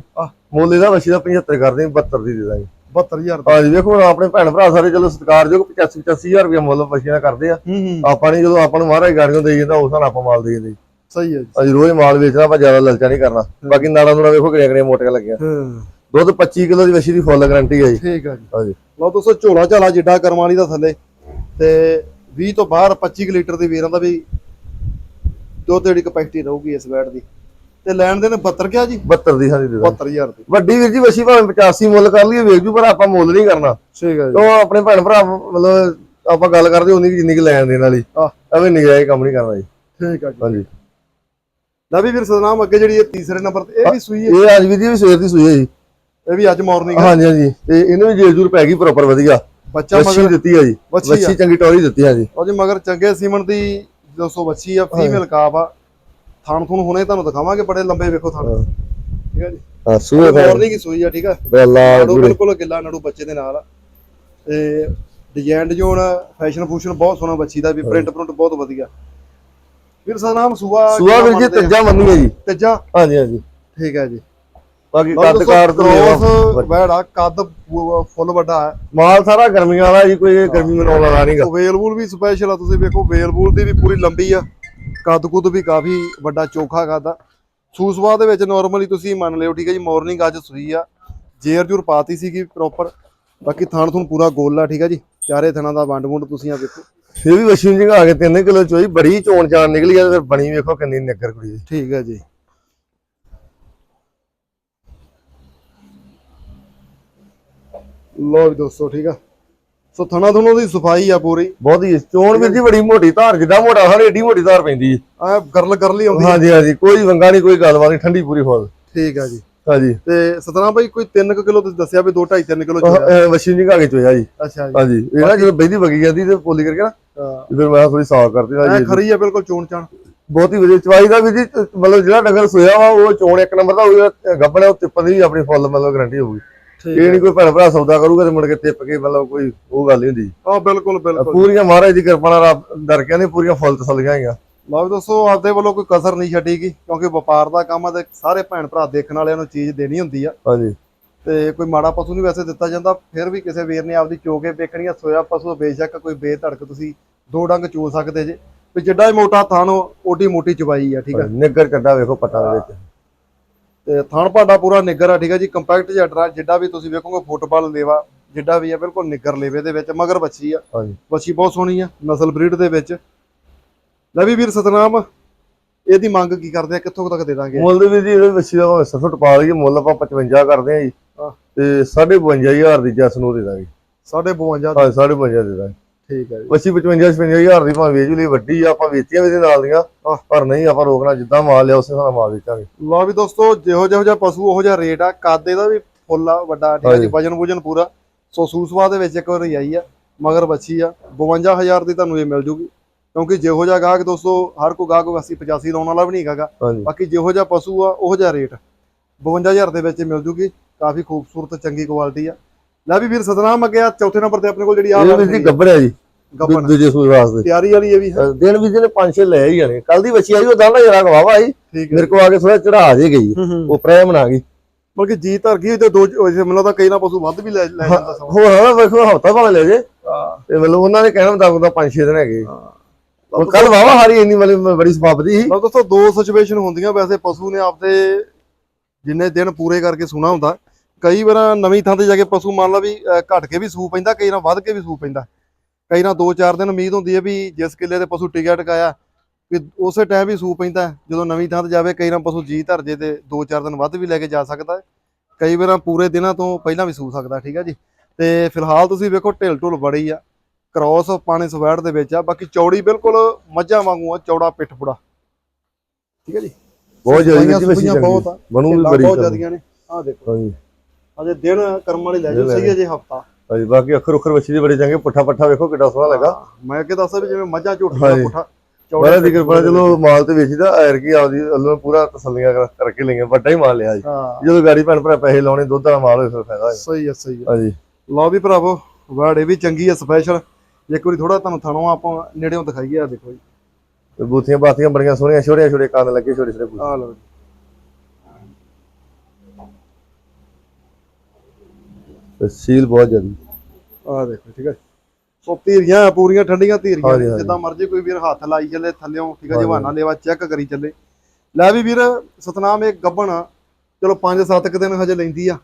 ਮੁੱਲ ਇਹਦਾ ਵਸੀ ਦਾ 75 ਕਰਦੇ ਹਾਂ 72 ਦੀ ਦੇ ਦਾਂਗੇ। 72000 ਦਾ ਹਾਂਜੀ ਵੇਖੋ ਆਪਣੇ ਭੈਣ ਭਰਾ ਸਾਰੇ ਚਲੋ ਸਤਿਕਾਰਯੋਗ 85 85000 ਰੁਪਏ ਮੁੱਲ ਵਸੀਆਂ ਦਾ ਕਰਦੇ ਆ। ਹੂੰ ਹੂੰ। ਆਪਾਂ ਨੇ ਜਦੋਂ ਆਪਾਂ ਨੂੰ ਮਹਾਰਾਜ ਗਾੜੀਆਂ ਦੇਈ ਜਾਂਦਾ ਉਸ ਨਾਲ ਆਪਾਂ ਮਾਲ ਦੇਈ ਜਾਂਦੇ ਸਹੀ ਹੈ ਜੀ। ਅਸੀਂ ਰੋਜ਼ ਮਾਲ ਵੇਚਣਾ ਆਪਾਂ ਜ਼ਿਆਦਾ ਲਲਚਾ ਨਹੀਂ ਕਰਨਾ। ਬਾਕੀ ਨਾੜਾਂ ਨੂੜਾਂ ਵੇਖੋ ਕਿਹੜੀਆਂ ਕਿਹੜੀਆਂ ਮੋਟੀਆਂ ਲੱਗੀਆਂ। ਹਾਂ। ਦੁੱਧ 25 ਕਿਲੋ ਦੀ ਵਸੀ ਦੀ ਫੁੱਲ ਗਾਰੰਟੀ ਹੈ ਜੀ। ਠੀਕ ਆ ਜੀ। ਹਾਂਜੀ। ਲਓ ਦੋਸਤੋ ਝੋਲਾ ਝਾਲਾ ਜਿੱਡਾ ਕਰਮ ਵਾਲੀ ਦਾ ਥੱਲੇ। ਤੇ 20 ਤੋਂ ਬਾਹਰ 25 ਕੁ ਲੀਟਰ ਦੀ ਵੀਰਾਂ ਦਾ ਵੀ ਦੁੱਧ ਜਿਹੜੀ ਕਪੈਸਿਟੀ ਰਹੂਗੀ ਇਸ ਵੈਟ ਦੀ। ਤੇ ਲੈਣ ਦੇ ਨੇ 72 ਕਿਹਾ ਜੀ? 72 ਦੀ ਹਾਂਜੀ ਦੇ ਦਾਂਗੇ 72000 ਦੀ। ਵੱਡੀ ਵੀਰ ਜੀ ਵਸੀ ਭਾਵੇਂ 85 ਮੁੱਲ ਕਰ ਲਈਏ ਵੇਚ ਜੂ ਪਰ ਆਪਾਂ ਮੁੱਲ ਨਹੀਂ ਕਰਨਾ। ਠੀਕ ਹੈ ਜੀ। ਕਿਉਂ? ਆਪਣੇ ਭੈਣ ਭਰਾ ਮਤਲਬ ਆਪਾਂ ਗੱਲ ਕਰਦੇ ਕੁ ਜਿੰਨੀ ਕਿ ਲੈਣ ਦੇਣ ਵਾਲੀ। ਐਵੇਂ ਨਿਗਾਹ ਕੰਮ ਨਹੀਂ ਕਰਨਾ ਜੀ। ਠੀਕ ਆ ਜੀ। ਹਾਂਜੀ। ਲੈ ਵੀ ਵੀਰ ਸਤਨਾਮ ਅੱਗੇ ਜਿਹੜੀ ਇਹ ਤੀਸਰੇ ਨੰਬਰ ਤੇ ਇਹ ਵੀ ਸੂਈ ਹੈ। ਇਹ ਅੱਜ ਵੀ ਦੀ ਵੀ ਸਵੇਰ ਦੀ ਸੂਈ ਹੈ ਜੀ। ਇਹ ਵੀ ਅੱਜ ਮਾਰਨਿੰਗ ਹਾਂਜੀ ਹਾਂਜੀ। ਤੇ ਇਹਨੂੰ ਵੀ ਜੇਲ ਜੂਰ ਪੈ ਗਈ ਪ੍ਰੋਪਰ ਵਧੀਆ। ਬੱਚਾ ਵੱਛੀ ਮਗਰ ਦਿੱਤੀ ਆ ਜੀ। ਵੱਛੀ ਚੰਗੀ ਟੋਰੀ ਦਿੱਤੀ ਆ ਜੀ। ਉਹ ਜੀ ਮਗਰ ਚੰਗੇ ਸੀਮਨ ਦੀ 200 ਬੱਚੀ ਆ ਫੀਮੇਲ ਕਾਪ ਆ। ਥਣ ਥੁਣ ਹੁਣੇ ਤੁਹਾਨੂੰ ਦਿਖਾਵਾਂਗੇ ਬੜੇ ਲੰਬੇ ਵੇਖੋ ਥਣ ਹਾਂ। ਠੀਕ ਹੈ ਜੀ। ਹਾਂ ਸੂਏ ਫੈਰ ਮਾਰਨਿੰਗ ਹੀ ਸੂਈ ਆ ਠੀਕ ਆ। ਬਿਲਕੁਲ ਗਿੱਲਾ ਨੜੂ ਬੱਚੇ ਦੇ ਨਾਲ। ਤੇ ਡਿਜ਼ਾਈਨ ਡਿਜ਼ਾਈਨ ਫੈਸ਼ਨ ਫੂਸ਼ਨ ਬਹੁਤ ਸੋਹਣਾ ਬੱਚੀ ਦਾ ਵੀ ਪ੍ਰਿੰਟ ਪ੍ਰਿੰਟ ਬਹੁਤ ਵਧੀਆ। ਵੀਰ ਸਤਨਾਮ ਸੂਆ ਸੂਆ ਵੀਰ ਜੀ? ਤੀਜਾ ਮੰਨੀ ਹੈ ਜੀ। ਤੀਜਾ? ਹਾਂਜੀ ਹਾਂਜੀ। ਠੀਕ ਹੈ ਜੀ। ਬਾਕੀ ਕੱਦ ਕਾਰ ਤੋਂ ਕ੍ਰੋਸ ਬੈੜਾ ਕੱਦ ਫੁੱਲ ਵੱਡਾ ਹੈ। ਮਾਲ ਸਾਰਾ ਗਰਮੀਆਂ ਵਾਲਾ ਜੀ ਕੋਈ ਗਰਮੀ ਮਨਾਉਣ ਵਾਲਾ ਨਹੀਂਗਾ ਵੇਲਬੂਲ ਵੀ ਸਪੈਸ਼ਲ ਆ ਤੁਸੀਂ ਵੇਖੋ ਵੇਲਬੂਲ ਦੀ ਵੀ ਪੂਰੀ ਲੰਬੀ ਆ। ਕੱਦ ਕੁੱਦ ਵੀ ਕਾਫੀ ਵੱਡਾ ਚੋਖਾ ਕੱਦ ਆ। ਸੂਸਵਾ ਦੇ ਵਿੱਚ ਨਾਰਮਲੀ ਤੁਸੀਂ ਮੰਨ ਲਿਓ ਠੀਕ ਹੈ ਜੀ ਮਾਰਨਿੰਗ ਅੱਜ ਸੂਈ ਆ। ਜੇਰ ਜੂਰ ਪਾਤੀ ਸੀਗੀ ਪ੍ਰੋਪਰ ਬਾਕੀ ਥਾਣ ਥੁਣ ਪੂਰਾ ਗੋਲ ਆ ਠੀਕ ਹੈ ਜੀ। ਚਾਰੇ ਥਣਾਂ ਦਾ ਵੰਡ ਵੁੰਡ ਤੁਸੀਂ ਆ ਵੇਖੋ। ਇਹ ਵੀ ਵਸ਼ੀ ਜਗਾ ਕੇ 3 ਕਿਲੋ ਚੋਈ ਬੜੀ ਚੋਣ ਚਾਣ ਨਿਕਲੀ ਆ ਫਿਰ ਬਣੀ ਵੇਖੋ ਕਿੰਨੀ ਨਿੱਗਰ ਕੁੜੀ ਦੀ। ਠੀਕ ਹੈ ਜੀ। ਲੋ ਵੀ ਦੋਸਤੋ ਠੀਕ ਆ। ਸੋ ਥਣਾ ਥੁਣੋਂ ਦੀ ਸਫ਼ਾਈ ਆ ਪੂਰੀ। ਬਹੁਤ ਹੀ ਚੋਣ ਵੀਰ ਜੀ ਬੜੀ ਮੋਟੀ ਧਾਰ ਜਿੱਦਾਂ ਮੋਟਾ ਹਰ ਏਡੀ ਮੋਟੀ ਧਾਰ ਪੈਂਦੀ ਜੀ। ਆ ਗਰਲ ਗਰਲੀ ਆਉਂਦੀ ਆ। ਹਾਂਜੀ ਹਾਂਜੀ ਕੋਈ ਵੰਗਾ ਨਹੀਂ ਕੋਈ ਗੱਲਬਾਤ ਨਹੀਂ ਠੰਡੀ ਪੂਰੀ ਫੁੱਲ ਠੀਕ ਆ ਜੀ। ਹਾਂਜੀ। ਤੇ ਸਤਨਾਮ ਭਾਈ ਕੋਈ 3 ਕਿਲੋ ਤੁਸੀਂ ਦੱਸਿਆ ਵੀ 2 2.5 3 ਕਿਲੋ ਚੋਇਆ? ਵਸ਼ੀ ਜਗਾ ਕੇ ਚੋਇਆ ਜੀ। ਅੱਛਾ ਜੀ। ਹਾਂਜੀ ਇਹ ਨਾ ਜਦੋਂ ਬੈਂਦੀ ਵਗੀ ਜਾਂਦੀ ਤੇ ਪੋਲੀ ਕਰਕੇ ਨਾ ਹਾਂ। ਫਿਰ ਮੈਂ ਥੋੜੀ ਸਾਫ਼ ਕਰਦੀ ਐ ਜੀ ਖਰੀ ਆ ਬਿਲਕੁਲ ਚੋਣ ਚਾਣ। ਬਹੁਤ ਹੀ ਵਧੀਆ ਚਵਾਈ ਦਾ ਵੀ ਜੀ ਮਤਲਬ ਜਿਹੜਾ ਡੰਗਰ ਸੋਇਆ ਵਾ ਉਹ ਚੋਣ ਇੱਕ ਨੰਬਰ ਦਾ ਹੋਊਗਾ ਗੱਬਣਾ ਉੱਤੇ ਪਦੀ ਵੀ ਆਪਣੀ ਫੁੱਲ ਮਤਲਬ ਗਾਰੰਟੀ ਹੋਊਗੀ। ਇਹ ਨਹੀਂ ਕੋਈ ਭੈਣ ਭਰਾ ਸੌਦਾ ਕਰੂਗਾ ਤੇ ਮੁੜ ਕੇ ਟਿੱਪ ਕੇ ਮਤਲਬ ਕੋਈ ਉਹ ਗੱਲ ਨਹੀਂ ਹੁੰਦੀ। ਆ ਬਿਲਕੁਲ ਬਿਲਕੁਲ। ਪੂਰੀਆਂ ਮਹਾਰਾਜ ਦੀ ਕਿਰਪਾ ਨਾਲ ਰੱਬ ਦਰਕਿਆਂ ਨੇ ਪੂਰੀਆਂ ਫੁੱਲ ਤਸੱਲੀਆਂ ਹੈਗੀਆਂ। ਲਓ ਵੀ ਦੋਸਤੋ ਆਪਦੇ ਵੱਲੋਂ ਕੋਈ ਕਸਰ ਨਹੀਂ ਛੱਡੀਗੀ ਕਿਉਂਕਿ ਵਪਾਰ ਦਾ ਕੰਮ ਆ ਤੇ ਸਾਰੇ ਭੈਣ ਭਰਾ ਦੇਖਣ ਵਾਲਿਆਂ ਨੂੰ ਚੀਜ਼ ਦੇਣੀ ਹੁੰਦੀ ਆ। ਹਾਂਜੀ। ਤੇ ਕੋਈ ਮਾੜਾ ਪਸ਼ੂ ਨਹੀਂ ਵੈਸੇ ਦਿੱਤਾ ਜਾਂਦਾ ਫਿਰ ਵੀ ਕਿਸੇ ਵੀਰ ਨੇ ਆਪਦੀ ਚੋਕੇ ਵੇਖਣੀ ਆ ਸੋਇਆ ਪਸ਼ੂ ਬੇਸ਼ੱਕ ਕੋਈ ਬੇਧੜਕ ਤੁਸੀਂ ਦੋ ਡੰਗ ਚੋ ਸਕਦੇ ਜੇ। ਵੀ ਜਿੱਡਾ ਹੀ ਮੋਟਾ ਥਣ ਓਡੀ ਮੋਟੀ ਚਵਾਈ ਆ ਠੀਕ ਆ। ਨਿੱਗਰ ਕੱਡਾ ਵੇਖੋ ਪੱਟਾਂ ਦੇ ਵਿੱਚ। ਤੇ ਥਣ ਭਾਂਡਾ ਪੂਰਾ ਨਿੱਗਰ ਆ ਠੀਕ ਆ ਜੀ ਕੰਪੈਕਟ ਜੱਟਰਾ ਜਿੱਡਾ ਵੀ ਤੁਸੀਂ ਵੇਖੋਗੇ ਫੁੱਟਬਾਲ ਲੇਵਾ ਜਿੱਡਾ ਵੀ ਆ ਬਿਲਕੁਲ ਨਿੱਗਰ ਲੇਵੇ ਦੇ ਵਿੱਚ ਮਗਰ ਬੱਚੀ ਆ। ਬੱਚੀ ਬਹੁਤ ਸੋਹਣੀ ਆ ਨਸਲ ਬਰੀਡ ਦੇ ਵਿੱਚ। ਲੈ ਵੀ ਵੀਰ ਸਤਨਾਮ ਇਹਦੀ ਮੰਗ ਕੀ ਕਰਦੇ ਆ ਕਿੱਥੋਂ ਤੱਕ ਦੇ ਦਾਂਗੇ? ਮੁੱਲ ਦੇ ਵੀ ਜੀ ਇਹਦੇ ਵੱਛੀ ਦਾ ਭਾਵੇਂ 60 ਟਪਾ ਲਈਏ ਮੁੱਲ ਆਪਾਂ 55 ਕਰਦੇ ਆ ਜੀ। ਤੇ 52500 ਦੀ ਜਸ ਨੂੰ ਦੇ ਦਾਂਗੇ 52 ਹਾਂ 5.5 ਦੇ ਦਾਂਗੇ ਠੀਕ ਹੈ ਜੀ। 55 55000 ਦੀ ਭਾਵੇਂ ਵੇਚ ਲਈ ਵੱਡੀ ਆ ਆਪਾਂ ਵੇਚੀਆਂ ਵੀ ਇਹਦੇ ਨਾਲ ਦੀਆਂ। ਪਰ ਨਹੀਂ ਆਪਾਂ ਰੋਕਣਾ ਜਿੱਦਾਂ ਮਾਲ ਲਿਆ ਉਸੇ ਨਾਲ ਮਾਲ ਵੇਚਾਂਗੇ। ਲਓ ਵੀ ਦੋਸਤੋ ਜਿਹੋ ਜਿਹੋ ਜਿਹਾ ਪਸ਼ੂ ਉਹੋ ਜਿਹਾ ਰੇਟ ਆ। ਕੱਦ ਇਹਦਾ ਵੀ ਫੁੱਲ ਆ ਵੱਡਾ ਠੀਕ ਹੈ ਜੀ। ਵਜਨ ਵੁਜਨ ਪੂਰਾ। ਸੋ ਸੂਸਵਾ ਦੇ ਵਿੱਚ ਇੱਕ ਵਾਰੀ ਆਈ ਆ ਮਗਰ ਬੱਚੀ ਆ। 52000 ਦੀ ਤੁਹਾਨੂੰ ਇਹ ਮਿਲ ਜੂਗੀ। ਕਿਉਂਕਿ ਜਿਹੋ ਜਿਹਾ ਗਾਹਕ ਦੋਸਤੋ ਹਰ ਕੋਈ ਗਾਹਕ 80 85 ਲਾਉਣ ਵਾਲਾ ਵੀ ਨਹੀਂ ਹੈਗਾ। ਬਾਕੀ ਜਿਹੋ ਜਿਹਾ ਪਸ਼ੂ ਆ ਉਹੋ ਜਿਹਾ ਰੇਟ। 52000 ਦੇ ਵਿੱਚ ਮਿਲ ਜੂਗੀ। ਕਾਫੀ ਖੂਬਸੂਰਤ ਚੰਗੀ ਕੁਆਲਿਟੀ ਆ। ਲੈ ਵੀ ਵੀਰ ਸਤਨਾਮ ਅੱਗੇ ਆ ਚੌਥੇ ਨੰਬਰ ਤੇ ਆਪਣੇ ਕੋਲ ਜਿਹੜੀ ਆ ਇਹ ਵੀ ਜੀ। ਗੱਬੜਿਆ ਜੀ ਦੂਜੇ ਸੂਈ ਵਾਸਤੇ। ਤਿਆਰੀ ਵਾਲੀ ਇਹ ਵੀ ਹੈ। ਦਿਨ ਵੀ ਜਿਹਨੇ ਪੰਜ ਛੇ ਲੈ ਹੀ ਜਾਣੇ। ਕੱਲ ਦੀ ਵੱਛੀ ਆਈ ਉਹ ਦਾਣਾ ਜਰਾ ਗਵਾਵਾ ਆਈ ਹੈ ਮੇਰੇ ਕੋ ਆ ਕੇ ਥੋੜਾ ਚੜਾ ਜੇ ਗਈ। ਹੂੰ ਹੂੰ। ਉਹ ਪ੍ਰੇਮ ਬਣਾ ਗਈ। ਬਲਕਿ ਜੀ ਧਰ ਗਈ ਤੇ ਦੋ ਮੈਨੂੰ ਲੱਗਦਾ ਕਈ ਨਾ ਪਸ਼ੂ ਵੱਧ ਵੀ ਲੈ ਲੈ ਜਾਂਦਾ ਸਮਾਂ। ਹੋਰ ਹਾਂ ਵੇਖੋ ਹਫਤਾ ਭਾਵੇਂ ਲੈ ਜੇ। ਹਾਂ। ਤੇ ਮਤਲਬ ਉਹਨਾਂ ਦੇ ਕਹਿਣ ਮੁਤਾਬਕ ਤਾਂ ਪੰਜ ਛੇ ਦਿਨ ਹੈਗੇ। ਹਾਂ। ਉਹ ਕੱਲ ਵਾਵਾ ਹਾਰੀ ਇੰਨੀ ਮਤਲਬ ਬੜੀ ਸਪਾਪਦੀ ਸੀ। ਦੋਸਤੋ ਦੋ ਸਿਚੁਏਸ਼ਨ ਹੁੰਦੀਆਂ ਵੈਸੇ ਪਸ਼ੂ ਨੇ ਆਪਦੇ ਜਿੰਨੇ ਦਿਨ ਪੂਰੇ ਕਰਕੇ ਸੂਣਾ ਹੁੰਦਾ। ਕਈ ਵਾਰ ਨਵੀਂ ਥਾਂ ਤੇ ਜਾ ਕੇ ਪਸ਼ੂ ਮੰਨ ਲਾ ਵੀ ਘਟ ਕੇ ਵੀ ਸੂ ਪੈਂਦਾ ਕਈ ਵਾਰ ਵੱਧ ਕੇ ਵੀ ਸੂ ਪੈਂਦਾ। ਕਈ ਵਾਰ 2-4 ਦਿਨ ਉਮੀਦ ਹੁੰਦੀ ਹੈ ਵੀ ਜਿਸ ਕਿੱਲੇ ਤੇ ਪਸ਼ੂ ਟਿਕਿਆ ਟਕਾਇਆ ਵੀ ਉਸੇ ਟਾਈਮ ਵੀ ਸੂ ਪੈਂਦਾ ਜਦੋਂ ਨਵੀਂ ਥਾਂ ਤੇ ਜਾਵੇ ਕਈ ਵਾਰ ਪਸ਼ੂ ਜੀ ਧਰ ਜੇ ਤੇ 2-4 ਦਿਨ ਵੱਧ ਵੀ ਲੈ ਕੇ ਜਾ ਸਕਦਾ। ਕਈ ਵਾਰ ਪੂਰੇ ਦਿਨਾਂ ਤੋਂ ਪਹਿਲਾਂ ਵੀ ਸੂ ਸਕਦਾ ਠੀਕ ਹੈ ਜੀ? ਤੇ ਫਿਲਹਾਲ ਤੁਸੀਂ ਵੇਖੋ ਢਿਲ ਢੁਲ ਬੜੀ ਆ। ਕ੍ਰਾਸ ਪਾਣੀ ਸਵੈੜ ਦੇ ਵਿੱਚ ਆ। ਬਾਕੀ ਚੌੜੀ ਬਿਲਕੁਲ ਮੱਝਾਂ ਵਾਂਗੂ ਆ ਚੌੜਾ ਪਿੱਠ ਪੁੜਾ ਠੀਕ ਹੈ ਜੀ? ਬਹੁਤ ਜ਼ਿਆਦਾ ਬਹੁਤ ਆ। ਬਣੂ ਵੀ ਬੜੀ ਬਹੁਤ। ਜ਼ਿਆਦੀਆਂ ਨੇ। ਆਹ ਦੇਖੋ। ਹਾਂਜੀ। ਅਜੇ ਦਿਨ ਕਰਮ ਵਾਲੀ ਲੈ ਜਾਓ ਸਹੀ ਅਜੇ ਹਫਤਾ। ਹਾਂਜੀ ਬਾਕੀ ਅੱਖਰ ਉੱਖਰ ਵਸੀ ਦੀ ਬੜੀ ਚੰਗੇ ਪੁੱਠਾ ਪੱਠਾ ਵੇਖੋ ਕਿੱਡਾ ਸੋਹਣਾ ਲੱਗਾ ਮੈਂ ਅੱਗੇ ਦੱਸਿਆ ਵੀ ਜਿਵੇਂ ਮੱਝਾਂ ਝੋਟੀਆਂ। ਪੁੱਠਾ ਬੜਾ ਦੀ ਕਿਰਪਾ ਨਾਲ ਚਲੋ ਮਾਲ ਤੇ ਵੇਚੀਦਾ ਐਰ ਕੀ ਆਪਦੀ ਵੱਲੋਂ ਪੂਰਾ ਤਸੱਲੀਆਂ ਕਰ- ਕਰਕੇ ਲਈਆਂ ਵੱਡਾ ਹੀ ਮਾਲ ਲਿਆ ਜੀ। ਜਦੋਂ ਗਾੜੀ ਭੈਣ ਭਰਾ ਪੈਸੇ ਲਾਉਣੇ ਦੁੱਧ ਵਾਲਾ ਮਾਲ ਹੋਏ ਫਿਰ ਫਾਇਦਾ ਸਹੀ ਹੈ ਸਹੀ ਹੈ ਹਾਂਜੀ। ਲਓ ਵੀ ਭਰਾਵੋ ਵਾੜੇ ਵੀ ਚੰਗੀ ਹੈ ਸਪੈਸ਼ਲ ਇੱਕ ਵਾਰੀ ਥੋੜਾ ਤੁਹਾਨੂੰ ਥਣੋਂ ਆਪਾਂ ਨੇੜਿਓਂ ਦਿਖਾਈਏ ਆ ਦੇਖੋ ਜੀ। ਬੂਥੀਆਂ ਬਾਥੀਆਂ ਬੜੀਆਂ ਸੋਹਣੀਆਂ ਛੋਟੇ ਛੋਟੇ ਕੰਨ ਲੱਗੇ ਛੋਟੇ ਛੋਟੇ ਆ ਲਓ ਤੇ ਸੀਲ ਬਹੁਤ ਜ਼ਿਆਦੀ ਆ ਦੇਖੋ ਠੀਕ ਹੈ ਸੋ ਧੀਰੀਆਂ ਪੂਰੀਆਂ ਠੰਡੀਆਂ ਧੀਰੀਆਂ ਹਾਂਜੀ, ਨੇ, ਹਾਂਜੀ। ਜਿੱਦਾਂ ਮਰਜ਼ੀ ਕੋਈ ਵੀਰ ਹੱਥ ਲਾਈ ਚੱਲੇ ਥੱਲਿਓਂ ਠੀਕ ਹੈ ਹਾਂਜੀ। ਜਵਾਨਾ ਲੈਵਾ ਚੈੱਕ ਕਰੀ ਚੱਲੇ ਲੈ ਵੀ ਵੀਰ ਸਤਨਾਮ ਇੱਕ ਗੱਬਣ ਚਲੋ 5-7 ਕੁ ਦਿਨ ਹਜੇ ਲੈਂਦੀ ਆ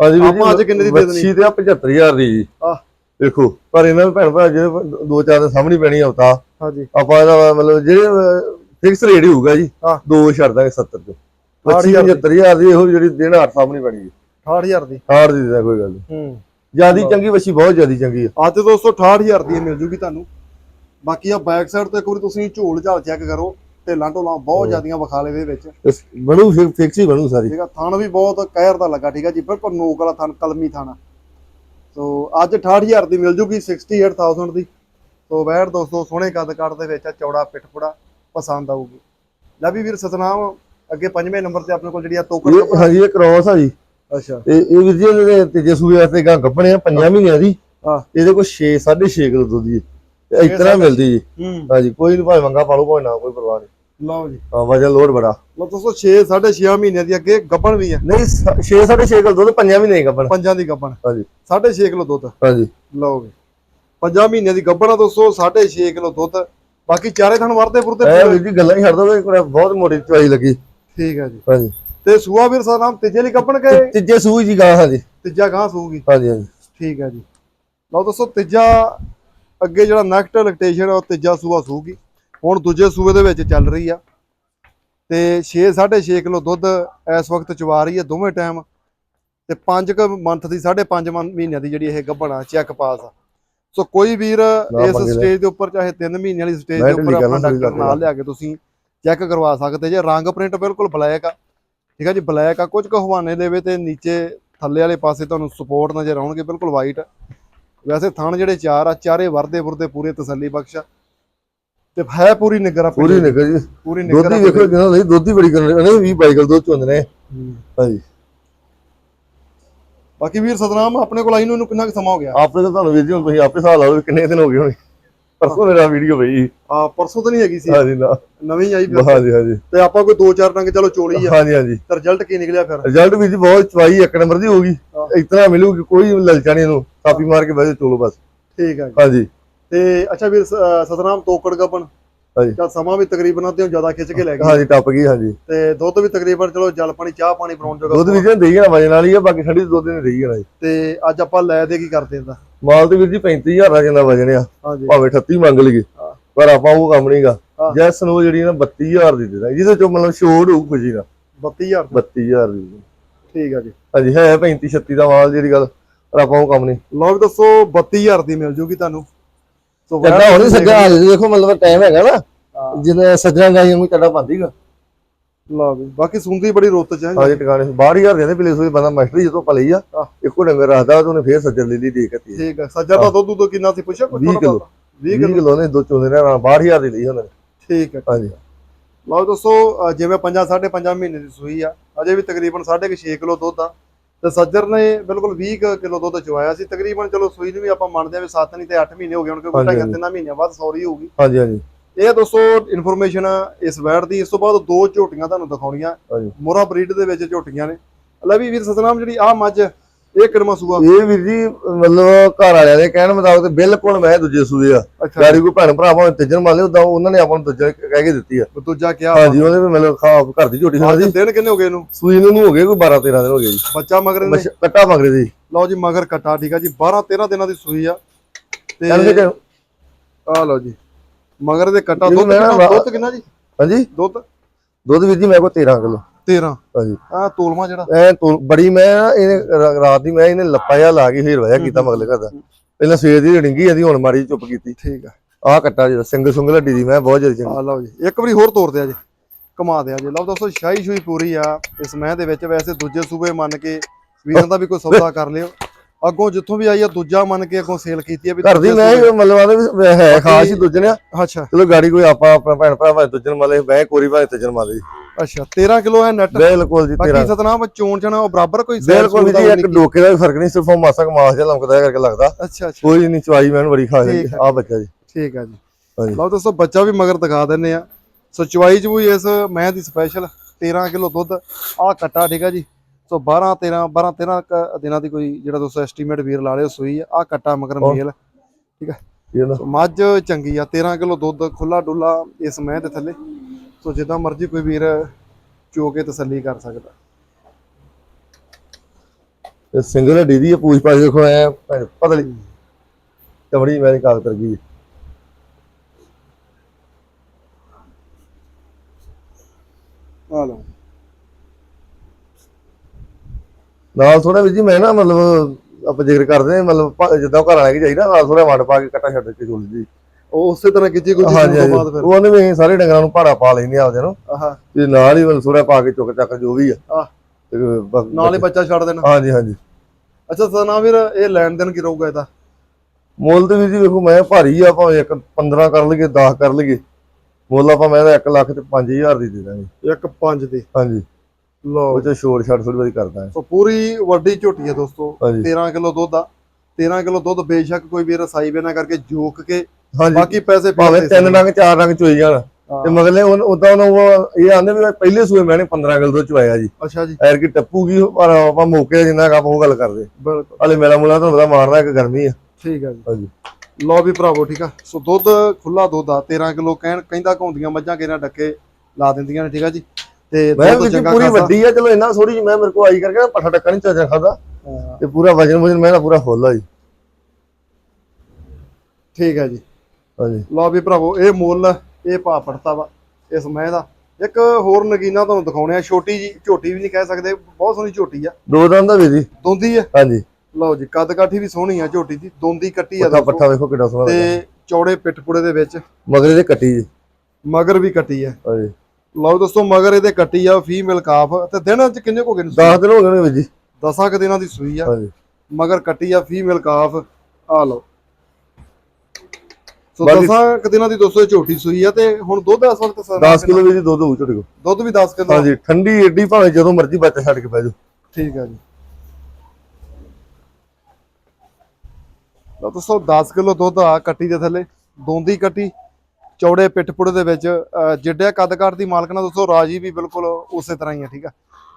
ਹਾਂਜੀ ਵੀਰ ਆਪਾਂ ਅੱਜ ਕਿੰਨੇ ਦੀ ਦੇ ਦੇਣੀ? ਵੱਛੀ ਤੇ ਆ 75000 ਦੀ ਜੀ ਆਹ। ਦੇਖੋ ਪਰ ਇਹਨਾਂ ਦੇ ਭੈਣ ਭਰਾ ਜਿਹੜੇ ਦੋ ਚਾਰ ਦਿਨ ਸਾਹਮਣੇ ਪੈਣੀ ਹਫਤਾ ਹਾਂਜੀ ਆਪਾਂ ਇਹਦਾ ਮਤਲਬ ਜਿਹੜੇ ਫਿਕਸ ਰੇਟ ਹੀ ਹੋਊਗਾ ਜੀ। ਦੋ ਛੱਡ ਦਾਂਗੇ 70 ਤੇ 60,000 ਦੀ। 75000 ਦੀ ਇਹੋ ਜਿਹੜੀ ਦਿਨ ਸਾਹਮਣੇ ਪੈਣੀ ਜੀ 68000 ਦੀ। ਹਾਰ ਦੀ ਤਾਂ ਕੋਈ ਗੱਲ ਨਹੀਂ ਹੂੰ। ਜਿਆਦੀ ਚੰਗੀ ਵੱਛੀ ਬਹੁਤ ਜਿਆਦੀ ਚੰਗੀ ਆ। ਅੱਜ ਦੋਸਤੋ 68000 ਦੀ ਇਹ ਮਿਲ ਜੂਗੀ ਤੁਹਾਨੂੰ। ਬਾਕੀ ਆ ਬੈਕ ਸਾਈਡ ਤੇ ਇੱਕ ਵਾਰੀ ਤੁਸੀਂ ਝੋਲ ਝਾਲ ਚੈੱਕ ਕਰੋ। ਢੇਲਾਂ ਢੋਲਾਂ ਬਹੁਤ ਜ਼ਿਆਦੀਆਂ ਵਿਖਾਲੇ ਦੇ ਵਿੱਚ। ਇਸ- ਬਣੂ ਫਿਕਸ ਹੀ ਬਣੂ ਸਾਰੀ। ਠੀਕ ਆ ਥਣ ਵੀ ਬਹੁਤ ਕਹਿਰ ਦਾ ਲੱਗਾ ਠੀਕ ਆ ਜੀ। ਬਿਲਕੁਲ ਨੋਕ ਵਾਲਾ ਥਣ ਕਲਮੀ ਥਣ ਸੋ ਅੱਜ 68000 ਦੀ ਮਿਲ ਜੂਗੀ 68000 ਦੀ। ਸੋ ਵੈਰ ਦੋਸਤੋ ਸੋਹਣੇ ਕੱਦ ਕੱਦ ਦੇ ਵਿੱਚ ਆ ਚੌੜਾ ਪਿੱਠ ਪੁੜਾ ਪਸੰਦ ਆਊਗੀ। ਲੈ ਵੀ ਵੀਰ ਸਤਨਾਮ ਅੱਗੇ ਪੰਜਵੇਂ ਨੰਬਰ ਤੇ ਆਪਣੇ ਕੋਲ ਜਿਹੜੀ ਆ ਇਹ ਹਾਂਜੀ ਇਹ ਕ੍ਰੋਸ ਆ ਜੀ। ਅੱਛਾ। ਇਹ ਇਹ ਵੀਰ ਜੀ ਇਹਦੇ ਦੇ ਤੀਜੇ ਸੂਏ ਵਾਸਤੇ ਗਾਂ ਗੱਪਣੇ ਆ ਪੰਜਾਂ ਮਹੀਨਿਆਂ ਦੀ। ਹਾਂ। ਇਹਦੇ ਕੋਲ 6 6.5 ਕਿਲੋ ਦੁੱਧ ਜੀ। ਤੇ ਤਰ੍ਹਾਂ ਮਿਲਦੀ ਜੀ। ਹਾਂਜੀ ਕੋਈ ਨਹੀਂ ਭਾਵੇਂ ਮੰਗਾ ਪਾ ਲਓ ਭਾਵੇਂ ਨਾ ਕੋਈ ਪਰਵਾਹ ਨਹੀਂ ਲਓ ਜੀ। ਹਾਂ ਵਜਨ ਲੋਡ ਬੜਾ। ਲਓ ਦੋਸਤੋ 6 6.5 ਮਹੀਨਿਆਂ ਦੀ ਅੱਗੇ ਗੱਬਣ ਵੀ ਆ। ਨਹੀਂ 6 6.5 ਕਿਲੋ ਦੁੱਧ ਪੰਜਾਂ ਮਹੀਨੇ ਗੱਪਣ ਪੰਜਾਂ ਦੀ ਗੱਬਣ ਹਾਂਜੀ। 6.5 ਕਿਲੋ ਦੁੱਧ। ਹਾਂਜੀ। ਲਓ ਵੀ ਪੰਜਾਂ ਮਹੀਨਿਆਂ ਦੀ ਗੱਬਣਾ ਦੋਸਤੋ 6.5 ਕਿਲੋ ਦੁੱਧ। ਬਾਕੀ ਚਾਰੇ ਥਣ ਵਰਦੇ ਪੁਰਤੇ ਐ ਵੀਰ ਜੀ ਗੱਲਾਂ ਹੀ ਛੱਡ ਦੋ ਬਹੁਤ ਮੋਟੀ ਚਵਾਈ ਲੱਗੀ। ਠੀਕ ਹੈ ਜੀ। ਹਾਂਜੀ। ਤੇ ਸੂਆ ਵੀਰ ਸਾਹਿਬ ਨਾਮ ਤੀਜੇ ਲਈ ਗੱਬਣ ਕੇ ਤੀਜੇ ਸੂਈ ਜੀ ਗਾਂ ਹਾਂਜੀ ਤੀਜਾ ਗਾਂ ਸੂਗੀ। ਹਾਂਜੀ ਹਾਂਜੀ। ਠੀਕ ਹੈ ਜੀ। ਲਓ ਦੋਸਤੋ ਤੀਜਾ ਅੱਗੇ ਜਿਹੜਾ ਨੈਕਸਟ ਲੈਕਟੇਸ਼ਨ ਉਹ ਤੀਜਾ ਸੂਆ ਸੂਗੀ। ਹੁਣ ਦੂਜੇ ਸੂਏ ਦੇ ਵਿੱਚ ਚੱਲ ਰਹੀ ਆ। ਤੇ 6 6.5 ਕਿਲੋ ਦੁੱਧ ਇਸ ਵਕਤ ਚਵਾ ਰਹੀ ਹੈ ਦੋਵੇਂ ਟਾਈਮ ਤੇ 5 ਕ ਮੰਥ ਦੀ 5.5 ਮਹੀਨਿਆਂ ਦੀ ਜਿਹੜੀ ਇਹ ਗੱਭਣਾ ਚੈੱਕ ਪਾਸ ਆ। ਸੋ ਕੋਈ ਵੀਰ ਇਸ। ਸਟੇਜ ਦੇ ਉੱਪਰ ਚਾਹੇ 3 ਮਹੀਨਿਆਂ ਵਾਲੀ ਸਟੇਜ ਦੇ ਉੱਪਰ ਆਪਣਾ ਡਾਕਟਰ ਨਾਲ ਲਿਆ ਕੇ ਤੁਸੀਂ ਚੈੱਕ ਕਰਵਾ ਸਕਦੇ ਜੇ। ਰੰਗ ਪ੍ਰਿੰਟ ਬਿਲਕੁਲ ਬਲੈਕ ਆ। ਠੀਕ ਆ ਜੀ ਬਲੈਕ ਆ ਕੁਝ ਕੁ ਹਵਾਨੇ ਦੇਵੇ ਤੇ ਨੀਚੇ ਥੱਲੇ ਵਾਲੇ ਪਾਸੇ ਤੁਹਾਨੂੰ ਸਪੋਰਟ ਨਜ਼ਰ ਆਉਣਗੇ ਬਿਲਕੁਲ ਵਾਈਟ ਵੈਸੇ ਥਣ ਜਿਹੜੇ ਚਾਰ ਆ ਚਾਰੇ ਵਰਦੇ ਵਰਦੇ ਪੂਰੇ ਤਸੱਲੀ ਬਖਸ਼ ਆ। ਤੇ ਹੈ ਪੂਰੀ ਨਿਗਰ ਆ ਪੂਰੀ ਨਿਕਲ ਜੀ। ਪੂਰੀ ਨਿਗਰ ਦੁੱਧ ਹੀ ਵੇਖੋ ਜਿਹਨਾਂ ਲਈ ਦੁੱਧ ਹੀ ਬੜੀ ਕਰਨ ਨੇ 20 22 ਕਿਲੋ ਦੁੱਧ ਚੁੰਦੇ ਨੇ। ਹੂੰ। ਹਾਂਜੀ। ਬਾਕੀ ਵੀਰ ਸਤਨਾਮ ਆਪਣੇ ਕੋਲ ਆਈ ਨੂੰ ਇਹਨੂੰ ਕਿੰਨਾ ਕੁ ਸਮਾਂ ਹੋ ਗਿਆ? ਆਪਣੇ ਤਾਂ ਤੁਹਾਨੂੰ ਵੀਰ ਜੀ ਹੁਣ ਤੁਸੀਂ ਆਪੇ ਹਿਸਾਬ ਲਾਓ ਵੀ ਕਿੰਨੇ ਦਿਨ ਹੋ ਗਏ ਹੋਣੇ। ਪਰਸੋਂ ਮੇਰਾ ਵੀਡੀਓ ਪਈ ਆ ਪਰਸੋਂ ਤਾਂ ਨਹੀਂ ਹੈਗੀ ਸੀ। ਹਾਂਜੀ ਨਾ। ਨਵੀਂ ਆਈ ਫਿਰ ਹਾਂਜੀ ਹਾਂਜੀ। ਤੇ ਆਪਾਂ ਕੋਈ ਦੋ ਚਾਰ ਟੰਗ ਚਲੋ ਚੋਲੀ ਆ। ਹਾਂਜੀ ਹਾਂਜੀ। ਤੇ ਰਿਜ਼ਲਟ ਕੀ ਨਿਕਲਿਆ ਫਿਰ? ਰਿਜ਼ਲਟ ਵੀ ਜੀ ਬਹੁਤ ਚਵਾਈ ਇੱਕ ਨੰਬਰ ਦੀ ਹੋਊਗੀ ਹਾਂ। ਇਤਨਾ ਮਿਲੂਗੀ ਕੋਈ ਲਲਚਾ ਨਹੀਂ ਇਹਨੂੰ। ਕਾਪੀ ਮਾਰ ਕੇ ਬਸ ਚਲੋ ਬਸ। ਠੀਕ ਜੀ। ਹਾਂਜੀ। ਤੇ ਅੱਛਾ ਵੀਰ ਸਤਨਾਮ ਤੋਕੜ ਗੱਬਣ ਹਾਂਜੀ। ਤਾਂ ਸਮਾਂ ਵੀ ਤਕਰੀਬਨ ਤੇ ਜ਼ਿਆਦਾ ਖਿੱਚ ਕੇ ਲੈ ਗਈ। ਹਾਂਜੀ ਟੱਪ ਗਈ ਹਾਂਜੀ। ਤੇ ਦੁੱਧ ਵੀ ਤਕਰੀਬਨ ਚਲੋ ਜਲ ਪਾਣੀ ਚਾਹ ਪਾਣੀ ਬਣਾਉਣ ਜੋਗਾ ਦੁੱਧ ਵੀ ਜੀ ਦੇਈ ਜਾਣਾ ਵਜਨ ਵਾਲੀ ਆ ਬਾਕੀ ਠੰਡੀ ਦੁੱਧ ਨਹੀਂ ਦੇਈ ਜਾਣਾ ਤੇ ਅੱਜ ਆਪਾਂ ਲੈ ਦੇ ਕੀ ਕਰਦੇ ਇਹਦਾ ਮਾਲ ਤੇ ਵੀਰ ਜੀ 35000 ਦਾ ਜਿੰਨਾ ਵਜਨ ਆ। ਹਾਂਜੀ। ਭਾਵੇਂ 38 ਮੰਗ ਲਈਏ। ਪਰ ਆਪਾਂ ਉਹ ਕੰਮ ਨਹੀਂਗਾ। ਜੈਸ ਨੂੰ ਜਿਹੜੀ ਨਾ 32000 ਦੀ ਦੇ ਦਾਂਗੇ ਜਿਹਦੇ ਚੋਂ ਮਤਲਬ ਛੋੜ ਹੋਊ ਖੁਸ਼ੀ ਦਾ। 32000 32000 ਦੀ। ਠੀਕ ਆ ਜੀ। ਹਾਂਜੀ ਹੈ 35 36 ਦਾ ਮਾਲ ਜਿਹੜੀ ਗੱਲ ਪਰ ਆਪਾਂ ਉਹ ਕੰਮ ਨਹੀਂ। ਵੀ ਦੱਸੋ 32000 ਦੀ ਮਿਲ ਜੂਗੀ ਤੁਹਾਨੂੰ। ਸੋ ਚੱਡਾ ਹੋਣੀ ਸੱਜਾ ਦੇਖੋ ਮਤਲਬ ਟਾਈਮ ਹੈਗਾ ਨਾ। ਜਿੰਨੇ ਸੱਜਣਾ ਗਾਈ ਨੂੰ ਚੱਡਾ ਪਾਉਂਦੀਗਾ ਲਓ ਵੀ ਬਾਕੀ ਸੁਣਦੀ ਬੜੀ ਰੁੱਤ ਚ ਹੈ ਹਾਂਜੀ ਟਿਕਾਣੇ 12000 ਦੇ ਨੇ ਪਿਲੇ ਸੋਈ ਬੰਦਾ ਮਾਸਟਰੀ ਜਦੋਂ ਪਲੀ ਆ। ਇੱਕੋ ਡੰਗਰ ਰੱਖਦਾ ਤੇ ਉਹਨੇ ਫੇਰ ਸੱਜਣ ਲਈ ਦੀ ਦੇ ਕੱਤੀ ਠੀਕ ਆ। ਸੱਜਾ ਦਾ ਦੁੱਧ ਦੁੱਧ ਕਿੰਨਾ ਸੀ ਪੁੱਛਿਆ? ਕੁਛ 20 ਕਿਲੋ। 20 20 ਕਿਲੋ। ਨੇ ਦੋ ਚੋਂਦੇ ਨੇ 62000 ਦੀ ਲਈ ਉਹਨਾਂ। ਨੇ ਠੀਕ ਹੈ ਹਾਂਜੀ। ਲਓ ਦੋਸਤੋ ਜਿਵੇਂ 5 5.5 ਮਹੀਨੇ ਦੀ ਸੂਈ ਆ ਅਜੇ ਵੀ ਤਕਰੀਬਨ 6.5 ਕਿਲੋ ਦੁੱਧ ਆ। ਤੇ ਸੱਜਰ ਨੇ ਬਿਲਕੁਲ 20 ਕੁ ਕਿਲੋ ਦੁੱਧ ਚਵਾਇਆ ਸੀ। ਤਕਰੀਬਨ ਚਲੋ ਸੂਈ ਨੂੰ ਵੀ ਆਪਾਂ ਮੰਨਦੇ ਆ ਵੀ 7 ਨਹੀਂ ਤੇ 8 ਮਹੀਨੇ ਹੋ ਗਏ ਹੁਣ ਕਿਉਂਕਿ ਹਾਂਜੀ, ਢਾਈਆਂ ਹਾਂਜੀ। ਤਿੰਨਾਂ ਮਹੀਨਿਆਂ ਬਾਅਦ ਸੌਰੀ ਹੋਊਗੀ। ਹਾਂਜੀ ਹਾਂਜੀ। ਇਹ ਦੋਸਤੋ ਇਨਫੋਰਮੇਸ਼ਨ ਇਸ ਵੈੜ ਦੀ। ਇਸ ਤੋਂ ਬਾਅਦ ਦੋ ਝੋਟੀਆਂ ਤੁਹਾਨੂੰ ਦਿਖਾਉਣੀਆਂ। ਮੋਰਾ ਬਰੀਡ ਦੇ ਵਿੱਚ ਝੋਟੀਆਂ ਨੇ। ਲੈ ਵੀ ਵੀਰ ਸਤਨਾਮ ਜਿਹੜੀ ਆ ਮੱਝ ਇਹ ਕਿਰਮਾ ਸੂਆ? ਇਹ ਵੀਰ ਜੀ ਮਤਲਬ ਘਰ ਵਾਲਿਆਂ ਦੇ ਕਹਿਣ ਮੁਤਾਬਕ ਤੇ ਬਿਲਕੁਲ ਮੈਂ ਦੂਜੇ ਸੂਏ ਆ। ਗਾੜੀ ਕੋਈ ਭੈਣ ਭਰਾ ਭਾਵੇਂ ਤੀਜਣ ਮੰਨ ਲਿਓ ਉਹਨਾਂ ਨੇ ਆਪਾਂ ਨੂੰ ਦੂਜਾ ਕਹਿ ਕੇ ਦਿੱਤੀ ਆ। ਦੂਜਾ ਕਿਹਾ ਹਾਂਜੀ ਉਹਦੇ ਵੀ ਮਤਲਬ ਖਾ ਘਰ ਦੀ ਝੋਟੀ ਸੀ। ਦਿਨ ਕਿੰਨੇ ਹੋ ਗਏ ਇਹਨੂੰ? ਸੂਈ ਨੂੰ ਨਹੀਂ ਹੋ ਗਏ ਕੋਈ 12 13 ਦਿਨ ਹੋ ਗਏ ਜੀ। ਬੱਚਾ ਮਗਰ ਮੱਛ- ਕੱਟਾ ਮਗਰੇ ਦੀ ਲਓ ਜੀ ਮਗਰ ਕਟਾ ਠੀਕ ਆ ਜੀ। 12 13 ਦਿਨਾਂ ਦੀ ਸੂਈ ਆ। ਤੇ ਆ ਲਓ ਜੀ। ਮਗਰ ਦੇ ਕਟਾ ਦੁੱਧ ਮੈਂ ਕਿੰਨਾ? ਨਾ- ਦੁੱਧ ਕਿੰਨਾ ਜੀ? ਹਾਂਜੀ? ਦੁੱਧ? ਦੁੱਧ ਵੀਰ ਜੀ ਮੈਂ ਕੋਲ 13 ਕਿਲੋ। 13 ਹਾਂਜੀ। ਆ ਤੋਲਮਾ ਜਿਹੜਾ? ਐ ਤੋਂ ਬੜੀ ਮੈਂ ਇਹਨੇ ਰਾਤ ਦੀ ਮੈਂ ਇਹਨੇ ਲੱਪਾ ਜਿਹਾ ਲਾ ਕੇ ਫੇਰ ਵਾਇਆ ਕੀਤਾ ਮਗਲੇ ਘਰ ਦਾ। ਪਹਿਲਾਂ ਸਵੇਰ ਦੀ ਡਿੰਗੀ ਜਾਂਦੀ ਹੁਣ ਜਿਹੀ ਚੁੱਪ ਕੀਤੀ। ਠੀਕ ਆ। ਆਹ ਕੱਟਾ ਜਿਹੜਾ ਸਿੰਗਲ ਸੁੰਗਲ ਹੱਡੀ ਦੀ ਮੈਂ ਬਹੁਤ ਜਲਦੀ ਚੰਗੀ। ਆ ਲਓ ਜੀ ਇੱਕ ਵਾਰੀ ਹੋਰ ਤੋਰ ਦਿਆ ਜੀ ਕਮਾ ਦਿਆ ਜੀ। ਲਓ ਦੋਸਤੋ ਸ਼ਾਹੀ ਸ਼ੂਈ ਪੂਰੀ ਆ ਇਸ ਮਹਿ ਦੇ ਵਿੱਚ ਵੈਸੇ ਦੂਜੇ ਸੂਬੇ ਮੰਨ ਕੇ ਵੀਰਾਂ ਦਾ ਵੀ ਕੋਈ ਸੌਦਾ ਕਰ ਲਿਓ। ਅੱਗੋਂ ਜਿੱਥੋਂ ਵੀ ਆਈ ਆ ਦੂਜਾ ਮੰਨ ਕੇ ਅੱਗੋਂ ਸੇਲ ਕੀਤੀ ਆ ਵੀ ਘਰ ਦੀ ਮੈਂ ਮਤਲਬ ਆਦੇ ਵੀ ਹੈ ਖਾਸ ਹੀ ਦੂਜੇ ਨੇ ਅੱਛਾ। ਚਲੋ ਗਾੜੀ ਕੋਈ ਆਪਾਂ ਆਪਣਾ ਭੈਣ ਭਰਾ ਭਾਵੇਂ ਦੂਜੇ ਮਾਲੇ ਬਹਿ ਕੋਰੀ ਭਾਵੇਂ ਤੀਜੇ ਮਾਲੇ ਅੱਛਾ 13 ਕਿਲੋ ਹੈ ਨੈਟ ਬਿਲਕੁਲ ਜੀ ਬਾਕੀ ਤੇਰਾ। ਸਤਨਾਮ ਚੋਣ ਚਣਾ ਉਹ ਬਰਾਬਰ ਕੋਈ ਬਿਲਕੁਲ ਜੀ ਇੱਕ ਡੋਕੇ ਦਾ ਵੀ ਫ਼ਰਕ ਨਹੀਂ ਸਿਰਫ ਉਹ ਮਾਸਾ ਕਮਾਸ ਜਿਹਾ ਲੰਕਦਾ ਕਰਕੇ ਲੱਗਦਾ। ਅੱਛਾ ਅੱਛਾ। ਕੋਈ ਨਹੀਂ ਚਵਾਈ ਮੈਨੂੰ ਬੜੀ ਖਾ ਜਾਂਦੀ। ਆ। ਬੱਚਾ ਜੀ। ਠੀਕ ਆ ਜੀ। ਲਓ ਦੋਸਤੋ ਬੱਚਾ ਵੀ ਮਗਰ ਦਿਖਾ ਦਿੰਨੇ ਆ। ਸੋ ਚਵਾਈ ਚ ਵੀ ਇਸ ਮੈਂ ਦੀ ਸਪੈਸ਼ਲ 13 ਕਿਲੋ ਦੁੱਧ। ਆ ਕੱਟਾ ਠੀਕ ਆ ਜੀ। ਸੋ 12 13 12 13 ਕੁ ਦਿਨਾਂ ਦੀ ਕੋਈ ਜਿਹੜਾ ਦੋਸਤੋ ਐਸਟੀਮੇਟ ਵੀਰ ਲਾ ਲਿਓ ਸੂਈ ਆ ਕੱਟਾ ਮਗਰ। ਮੇਲ ਠੀਕ ਸੋ ਮੱਝ ਚੰਗੀ ਆ 13 ਕਿਲੋ ਦੁੱਧ ਖੁੱਲਾ ਡੁੱਲਾ ਇਸ ਮੈਂ ਦੇ ਥੱਲੇ। ਸੋ ਜਿੱਦਾਂ ਮਰਜ਼ੀ ਕੋਈ ਵੀਰ ਚੋ ਕੇ ਤਸੱਲੀ ਕਰ ਸਕਦਾ। ਇਹ ਸਿੰਗਲ ਹੱਡੀ ਦੀ ਪੂਛ ਪਾਛ ਦੇਖੋ ਐ ਪਤਲੀ। ਚਮੜੀ ਮੇਰੀ ਕਾਗਜ਼ ਕਰ ਗਈ ਆ ਲਓ। ਨਾਲ ਥੋੜਾ ਵੀ ਜੀ ਮੈਂ ਨਾ ਮਤਲਬ ਆਪਾਂ ਜ਼ਿਕਰ ਕਰਦੇ ਹਾਂ ਮਤਲਬ ਭਾ- ਜਿੱਦਾਂ ਘਰ ਵਾਲੇ ਕੇ ਜਾਈਦਾ ਨਾਲ ਥੋੜਾ ਵੰਡ ਪਾ ਕੇ ਕੱਟਾ ਛੱਡ ਕੇ ਚੋਲੀ ਦੀ। ਉਹ ਉਸੇ ਤਰ੍ਹਾਂ ਕੀਤੀ ਕੋਈ ਹਾਂਜੀ ਤੋਂ ਹਾਂਜੀ। ਬਾਅਦ ਫਿਰ? ਉਹਨੇ ਵੀ ਅਸੀਂ ਸਾਰੇ ਡੰਗਰਾਂ ਨੂੰ ਭਾੜਾ ਪਾ ਲੈਂਦੇ ਆਪਦੇ ਨੂੰ। ਆਹਾ। ਤੇ ਨਾਲ ਹੀ ਮਤਲਬ ਥੋੜਾ ਪਾ ਕੇ ਚੁੱਕ ਚੱਕ ਜੋ ਵੀ ਆ। ਆਹ। ਤੇ ਨਾਲ ਹੀ ਬੱਚਾ ਛੱਡ ਦੇਣਾ। ਹਾਂਜੀ ਹਾਂਜੀ। ਅੱਛਾ ਸਤਨਾਮ ਵੀਰ ਇਹ ਲੈਣ ਦੇਣ ਕੀ ਰਹੂਗਾ ਇਹਦਾ? ਮੁੱਲ ਤੇ ਵੀ ਜੀ ਵੇਖੋ ਮੈਂ ਭਾਰੀ ਆ ਭਾਵੇਂ ਇੱਕ 15 ਕਰ ਲਈਏ 10 ਕਰ ਲਈਏ। ਮੁੱਲ ਆਪਾਂ ਮੈਂ ਤਾਂ 1 ਲੱਖ ਤੇ 5000 ਦੀ ਦੇ ਦਾਂਗੇ। ਇੱਕ ਪੰਜ ਦੀ। ਹਾਂਜੀ। ਲਓ ਉਹ ਚ ਛੋੜ ਛੱਡ ਥੋੜੀ ਬਹੁਤੀ ਕਰਦਾ ਸੋ ਪੂਰੀ ਵੱਡੀ ਝੋਟੀ ਹੈ ਦੋਸਤੋ ਹਾਂਜੀ। 13 ਕਿਲੋ ਦੁੱਧ ਆ। 13 ਕਿਲੋ ਦੁੱਧ ਬੇਸ਼ੱਕ ਕੋਈ ਵੀਰ ਸਾਈ ਬੇਨਾ ਕਰਕੇ ਜੋਕ ਕੇ ਬਾਕੀ ਪੈਸੇ ਭਾਵੇਂ ਤਿੰਨ ਰੰਗ ਚਾਰ ਰੰਗ ਚੋਈ ਜਾਣ। ਤੇ ਮਗਲੇ ਉਦਾਂ ਉਹ ਇਹ ਆਂਦੇ ਵੀ ਪਹਿਲੇ ਸੂਏ ਮੈਨੇ 15 ਕਿਲੋ ਤੋਂ ਚਵਾਇਆ ਜੀ। ਅੱਛਾ ਜੀ। ਐਰ ਕੀ ਟੱਪੂਗੀ ਪਰ ਆਪਾਂ ਮੌਕੇ ਜਿੰਨਾ ਕੱਪ ਉਹ ਗੱਲ ਕਰਦੇ। ਬਿਲਕੁਲ। ਹਲੇ ਮੇਲਾ ਮੁਲਾ ਤੁਹਾਨੂੰ ਪਤਾ ਮਾਰਦਾ ਇੱਕ ਗਰਮੀ ਆ। ਠੀਕ ਹੈ ਜੀ। ਹਾਂਜੀ। ਲਓ ਵੀ ਭਰਾਵੋ ਠੀਕ ਆ। ਸੋ ਦੁੱਧ ਖੁੱਲਾ ਦੁੱਧ ਆ। 13 ਕਿਲੋ ਕਹਿਣ ਕਹਿੰਦਾ ਘਾਉਂਦੀਆਂ ਮੱਝਾਂ ਕਿਹਨਾਂ ਡੱਕੇ ਲਾ ਦਿੰਦੀਆਂ ਨੇ ਠੀਕ ਆ ਜੀ। ਤੇ ਮੈਂ ਵੀ ਪੂਰੀ ਵੱਡੀ ਆ ਚਲੋ ਇੰਨਾ ਥੋੜੀ ਜਿਹੀ ਮੈਂ ਮੇਰੇ ਕੋ ਆਈ ਕਰਕੇ ਨਾ ਪੱਠਾ ਟੱਕਾ ਨਹੀਂ ਚਾਚਾ ਖਾਦਾ ਤੇ ਪੂਰਾ ਵਜਨ ਵਜਨ ਮੈਂ ਦਾ ਪੂਰਾ ਫੁੱਲ ਆ ਜੀ। ਠੀਕ ਹੈ ਜੀ। ਹਾਂਜੀ। ਲਓ ਵੀ ਭਰਾਵੋ ਇਹ ਮੁੱਲ ਇਹ ਭਾ ਪੜਤਾ ਵਾ ਇਸ ਮੈਂ ਦਾ। ਇੱਕ ਹੋਰ ਨਗੀਨਾ ਤੁਹਾਨੂੰ ਦਿਖਾਉਣੇ ਆ ਛੋਟੀ ਜੀ ਝੋਟੀ ਵੀ ਨਹੀਂ ਕਹਿ ਸਕਦੇ ਬਹੁਤ ਸੋਹਣੀ ਝੋਟੀ ਆ। ਦੋ ਦੰਦ ਦਾ ਵੀ ਜੀ। ਦੋਂਦੀ ਆ? ਹਾਂਜੀ। ਲਓ ਜੀ ਕੱਦ ਕਾਠੀ ਵੀ ਸੋਹਣੀ ਆ ਝੋਟੀ ਦੀ ਦੋਂਦੀ ਕੱਟੀ ਆ ਪੱਠਾ। ਪੱਠਾ ਵੇਖੋ ਕਿੱਡਾ ਸੋਹਣਾ। ਤੇ ਚੌੜੇ ਪਿੱਠਪੁੜੇ ਦੇ ਵਿੱਚ ਮਗਰੇ ਦੇ ਕੱਟੀ ਜੀ। ਮਗਰ ਵੀ ਕੱਟੀ ਆ। ਹਾਂਜੀ। ਲਓ ਦੋਸਤੋ ਮਗਰ ਇਹਦੇ ਕੱਟੀ ਆ ਫੀਮੇਲ ਕਾਫ ਤੇ ਦਿਨਾਂ ਚ ਕਿੰਨੇ ਕੋ ਗਏ 10 ਦਿਨ ਹੋ ਗਏ ਨੇ ਵੀ ਜੀ। ਦਸਾਂ ਕੁ ਦਿਨਾਂ ਦੀ ਸੂਈ ਆ। ਹਾਂਜੀ। ਮਗਰ ਕੱਟੀ ਆ ਫੀਮੇਲ ਕਾਫ ਆ ਲਓ। ਸੋ ਬਾਕੀ- ਦਸਾਂ ਕੁ ਦਿਨਾਂ ਦੀ ਦੋਸਤੋ ਝੋਟੀ ਸੂਈ ਆ ਤੇ ਹੁਣ ਦੁੱਧ ਇਸ ਵਕਤ ਸਾਰਾ 10 ਕਿਲੋ ਵੀ ਜੀ ਦੁੱਧ ਹੋਊ ਝੋਟੇ ਕੋ ਦੁੱਧ ਵੀ 10 ਕਿਲੋ ਹਾਂਜੀ ਠੰਡੀ ਏਡੀ ਭਾਵੇਂ ਜਦੋਂ ਮਰਜ਼ੀ ਬੱਚਾ ਛੱਡ ਕੇ ਬਹਿ ਜਾਓ। ਠੀਕ ਆ ਜੀ। ਲਓ ਦੋਸਤੋ 10 ਕਿਲੋ ਦੁੱਧ ਆ ਕੱਟੀ ਦੇ ਥੱਲੇ। ਦੋਂਦੀ ਕੱਟੀ। ਚੌੜੇ ਪਿੱਠਪੁੜੇ ਦੇ ਵਿੱਚ ਜਿੱਡਿਆ ਕੱਦ ਕਾਠ ਦੀ ਮਾਲਕ ਨਾਲ ਦੋਸਤੋ ਰਾਜੀ ਵੀ ਬਿਲਕੁਲ ਉਸੇ ਤਰ੍ਹਾਂ ਹੀ ਆ ਠੀਕ ਆ?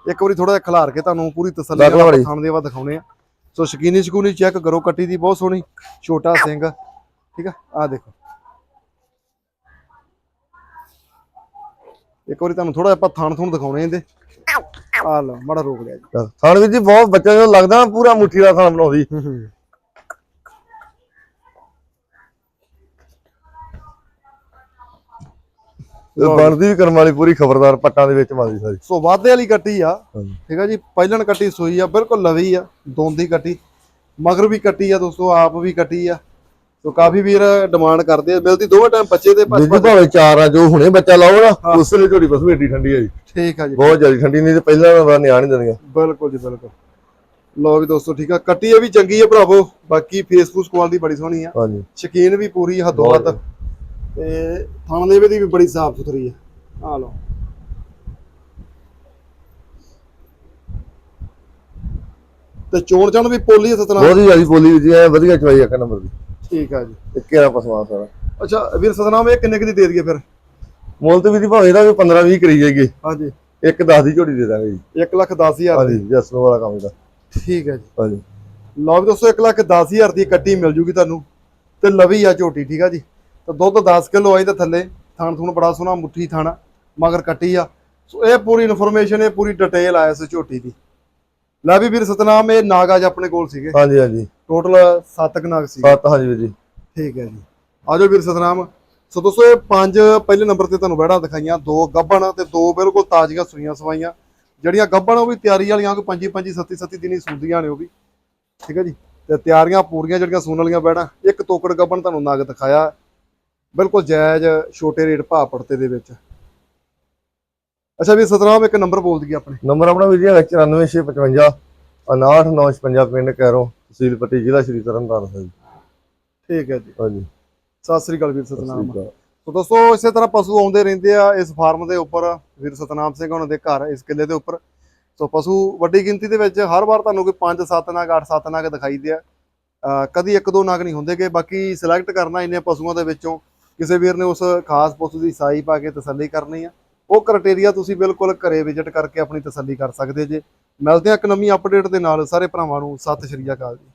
ਇੱਕ ਵਾਰੀ ਥੋੜਾ ਜਿਹਾ ਖਿਲਾਰ ਕੇ ਤੁਹਾਨੂੰ ਪੂਰੀ ਤਸੱਲੀ ਨਾਲ। ਥਾਣ ਦੇ ਵਾ ਦਿਖਾਉਣੇ ਆ। ਸੋ ਸ਼ਕੀਨੀ ਸ਼ਕੂਨੀ ਚੈੱਕ ਕਰੋ ਕੱਟੀ ਦੀ ਬਹੁਤ ਸੋਹਣੀ ਛੋਟਾ ਸਿੰਘ ਠੀਕ ਆ? ਆ ਦੇਖੋ। ਇੱਕ ਵਾਰੀ ਤੁਹਾਨੂੰ ਥੋੜਾ ਜਿਹਾ ਆਪਾਂ ਥਾਣ ਥੂਣ ਦਿਖਾਉਣੇ ਇਹਦੇ। ਆ ਲਓ ਮਾੜਾ ਰੋਕ ਲਿਆ ਜੀ। ਥਣ ਵੀ ਜੀ ਬਹੁਤ ਬੱਚਾ ਜਦੋਂ ਲੱਗਦਾ ਨਾ ਪੂਰਾ ਮੁੱਠੀ ਦਾ ਥਣ ਬਣਾਉਂਦੀ। ਬਣਦੀ ਵੀ ਕਰਮ ਵਾਲੀ ਪੂਰੀ ਖਬਰਦਾਰ ਪੱਟਾਂ ਦੇ ਵਿੱਚ ਮਾਰੀ ਸਾਰੀ। ਸੋ ਵਾਧੇ ਵਾਲੀ ਕੱਟੀ ਆ। ਠੀਕ ਆ ਜੀ? ਪਹਿਲਣ ਕੱਟੀ ਸੂਈ ਆ ਬਿਲਕੁਲ ਲਵੀ ਆ ਦੋਂਦੀ ਕੱਟੀ। ਮਗਰ ਵੀ ਕੱਟੀ ਆ ਦੋਸਤੋ ਆਪ ਵੀ ਕੱਟੀ ਆ। ਸੋ ਕਾਫੀ ਵੀਰ ਡਿਮਾਂਡ ਕਰਦੇ ਆ ਮਿਲਦੀ ਦੋਵੇਂ ਟਾਈਮ ਬੱਚੇ ਦੇ ਜੀ ਭੱਜ ਭਾਵੇਂ ਚਾਰ ਆ ਜੋ ਹੁਣੇ ਬੱਚਾ ਲਾਓ ਨਾ। ਉਸ ਵੇਲੇ ਝੋੜੀ ਬਸ ਏਡੀ ਠੰਡੀ ਆ ਜੀ। ਠੀਕ ਆ ਜੀ। ਬਹੁਤ ਜ਼ਿਆਦਾ ਠੰਡੀ ਨਹੀਂ ਤੇ ਪਹਿਲਾਂ ਦਾ ਨਿਆਣ ਨਹੀਂ ਦਿੰਦੀਆਂ ਬਿਲਕੁਲ ਜੀ ਬਿਲਕੁਲ। ਲੋ ਵੀ ਦੋਸਤੋ ਠੀਕ ਆ? ਕੱਟੀ ਇਹ ਵੀ ਚੰਗੀ ਆ ਭਰਾਵੋ। ਬਾਕੀ ਫੇਸਬੁੱਕ ਕੁਆਲਿਟੀ ਬੜੀ ਸੋਹਣੀ ਆ। ਹਾਂਜੀ। ਸ਼ਕੀਨ ਵੀ ਪੂਰੀ ਹੱਦੋਂ ਵੱਧ। ਤੇ ਥਣ ਦੇਵੇ ਦੀ ਵੀ ਬੜੀ ਸਾਫ਼ ਸੁਥਰੀ ਆ। ਆ ਲਓ। ਤੇ ਚੋਣ ਚਣ ਵੀ ਪੋਲੀ ਆ ਸਤਨਾਮ? ਬਹੁਤ ਹੀ ਜ਼ਿਆਦਾ ਬੋਲੀ ਵੀ ਜੀ ਐ ਵਧੀਆ ਚਵਾਈ ਇੱਕ ਨੰਬਰ ਦੀ। ਠੀਕ ਆ ਜੀ। ਤੇ ਕਿਹੜਾ ਪਸਮਾ ਸਾਰਾ? ਅੱਛਾ ਵੀਰ ਸਤਨਾਮ ਇਹ ਕਿੰਨੇ ਕੁ ਦੀ ਦੇ ਦਈਏ ਫਿਰ? ਮੁੱਲ ਤੇ ਵੀ ਦੀ ਭਾਵੇਂ ਇਹਦਾ ਵੀ 15 20 ਕਰੀ ਜਾਈਏ। ਹਾਂਜੀ। ਇੱਕ 10 ਦੀ ਝੋੜੀ ਦੇ ਦਾਂਗੇ ਜੀ। 1 ਲੱਖ 10 ਹਜ਼ਾਰ ਹਾਂਜੀ ਜਸਨੋ ਵਾਲਾ ਕੰਮ ਦਾ ਠੀਕ ਹੈ ਜੀ। ਹਾਂਜੀ। ਲਓ ਵੀ ਦੋਸਤੋ 1 ਲੱਖ 10000 ਦੀ ਕੱਟੀ ਮਿਲ ਜੂਗੀ ਤੁਹਾਨੂੰ। ਤੇ ਲਵੀ ਆ ਝੋਟੀ ਠੀਕ ਆ ਜੀ। ਤੇ ਦੁੱਧ 10 ਕਿਲੋ ਆਈ ਤੇ ਥੱਲੇ ਥਣ ਥੁਣ ਬੜਾ ਸੋਹਣਾ ਮੁੱਠੀ ਥਾਣਾ ਮਗਰ ਕੱਟੀ ਆ। ਸੋ ਇਹ ਪੂਰੀ ਇਨਫੋਰਮੇਸ਼ਨ ਇਹ ਪੂਰੀ ਡਿਟੇਲ ਆ ਇਸ ਝੋਟੀ ਦੀ। ਲੈ ਵੀ ਵੀਰ ਸਤਨਾਮ ਇਹ ਨਾਗ ਅੱਜ ਆਪਣੇ ਕੋਲ ਸੀਗੇ। ਹਾਂਜੀ ਹਾਂਜੀ। ਟੋਟਲ 7 ਕ ਨਾਗ ਸੀਗੇ। ਸੱਤ ਹਾਂਜੀ ਵੀਰ ਜੀ। ਠੀਕ ਹੈ ਜੀ। ਆਜੋ ਵੀਰ ਸਤਨਾਮ। ਸੋ ਦੋਸਤੋ ਇਹ ਪੰਜ ਪਹਿਲੇ ਨੰਬਰ ਤੇ ਤੁਹਾਨੂੰ ਬਹਿੜਾਂ ਦਿਖਾਈਆਂ। ਦੋ ਗੱਬਣ ਤੇ ਦੋ ਬਿਲਕੁਲ ਤਾਜ਼ੀਆਂ ਸੂਈਆਂ ਸਵਾਈਆਂ। ਜਿਹੜੀਆਂ ਗੱਬਣ ਉਹ ਵੀ ਤਿਆਰੀ ਵਾਲੀਆਂ ਕੋਈ ਪੰਜੀ ਪੰਜੀ ਸੱਤੀ ਸੱਤੀ ਦਿਨੀ ਸੁੰਦੀਆਂ ਨੇ ਉਹ ਵੀ। ਠੀਕ ਹੈ ਜੀ। ਤੇ ਤਿਆਰੀਆਂ ਪੂਰੀਆਂ ਜਿਹੜੀਆਂ ਸੂਣ ਵਾਲੀਆਂ ਬਹਿੜਾਂ ਇੱਕ ਤੋਕੜ ਗੱਬਣ ਤੁਹਾਨੂੰ ਨਗ ਦਿਖਾਇਆ। ਬਿਲਕੁਲ ਜਾਇਜ਼ ਛੋਟੇ ਰੇਟ ਭਾਅ ਪੜਤੇ ਦੇ ਵਿੱਚ। ਅੱਛਾ ਵੀਰ ਸਤਨਾਮ ਇੱਕ ਨੰਬਰ ਬੋਲ ਦਈਏ ਆਪਣੇ। ਨੰਬਰ ਆਪਣਾ ਵੀਰ ਜੀ ਹੈਗਾ 94655 59956 ਪਿੰਡ ਕੈਰੋਂ ਤਹਿਸੀਲ ਪੱਟੀ ਜ਼ਿਲ੍ਹਾ ਸ਼੍ਰੀ ਤਰਨਤਾਰਨ ਸਾਹਿਬ। ਠੀਕ ਹੈ ਜੀ। ਹਾਂਜੀ। ਸਤਿ ਸ੍ਰੀ ਅਕਾਲ ਵੀਰ ਸਤਿ ਸਤਨਾਮ। ਸੋ ਦੋਸਤੋ ਇਸੇ ਤਰ੍ਹਾਂ ਪਸ਼ੂ ਆਉਂਦੇ ਰਹਿੰਦੇ ਆ ਇਸ ਫਾਰਮ ਦੇ ਉੱਪਰ। ਵੀਰ ਸਤਨਾਮ ਸਿੰਘ ਉਹਨਾਂ ਦੇ ਘਰ ਇਸ ਕਿੱਲੇ ਦੇ ਉੱਪਰ। ਸੋ ਪਸ਼ੂ ਵੱਡੀ ਗਿਣਤੀ ਦੇ ਵਿੱਚ ਹਰ ਵਾਰ ਤੁਹਾਨੂੰ ਕੋਈ 5 7 ਨਗ 8 7 ਨਗ ਦਿਖਾਈ ਦੇ ਆ। ਅਹ ਕਦੀ ਇੱਕ ਦੋ ਨਗ ਨਹੀਂ ਹੁੰਦੇਗੇ ਬਾਕੀ ਸਿਲੈਕਟ ਕਰਨਾ ਇੰਨੇ ਪਸ਼ੂਆਂ ਦੇ ਵਿੱਚੋਂ। ਕਿਸੇ ਵੀਰ ਨੇ ਉਸ ਖਾਸ ਪਸ਼ੂ ਦੀ ਸਾਈ ਪਾ ਕੇ ਤਸੱਲੀ ਕਰਨੀ ਆ। ਉਹ ਕ੍ਰਾਈਟੇਰੀਆ ਤੁਸੀਂ ਬਿਲਕੁਲ ਘਰੇ ਵਿਜ਼ਿਟ ਕਰਕੇ ਆਪਣੀ ਤਸੱਲੀ ਕਰ ਸਕਦੇ ਜੇ। ਮਿਲਦੇ ਆ ਇੱਕ ਨਵੀਂ ਅਪਡੇਟ ਦੇ ਨਾਲ। ਸਾਰੇ ਭਰਾਵਾਂ ਨੂੰ ਸਤਿ ਸ਼੍ਰੀ ਅਕਾਲ ਜੀ।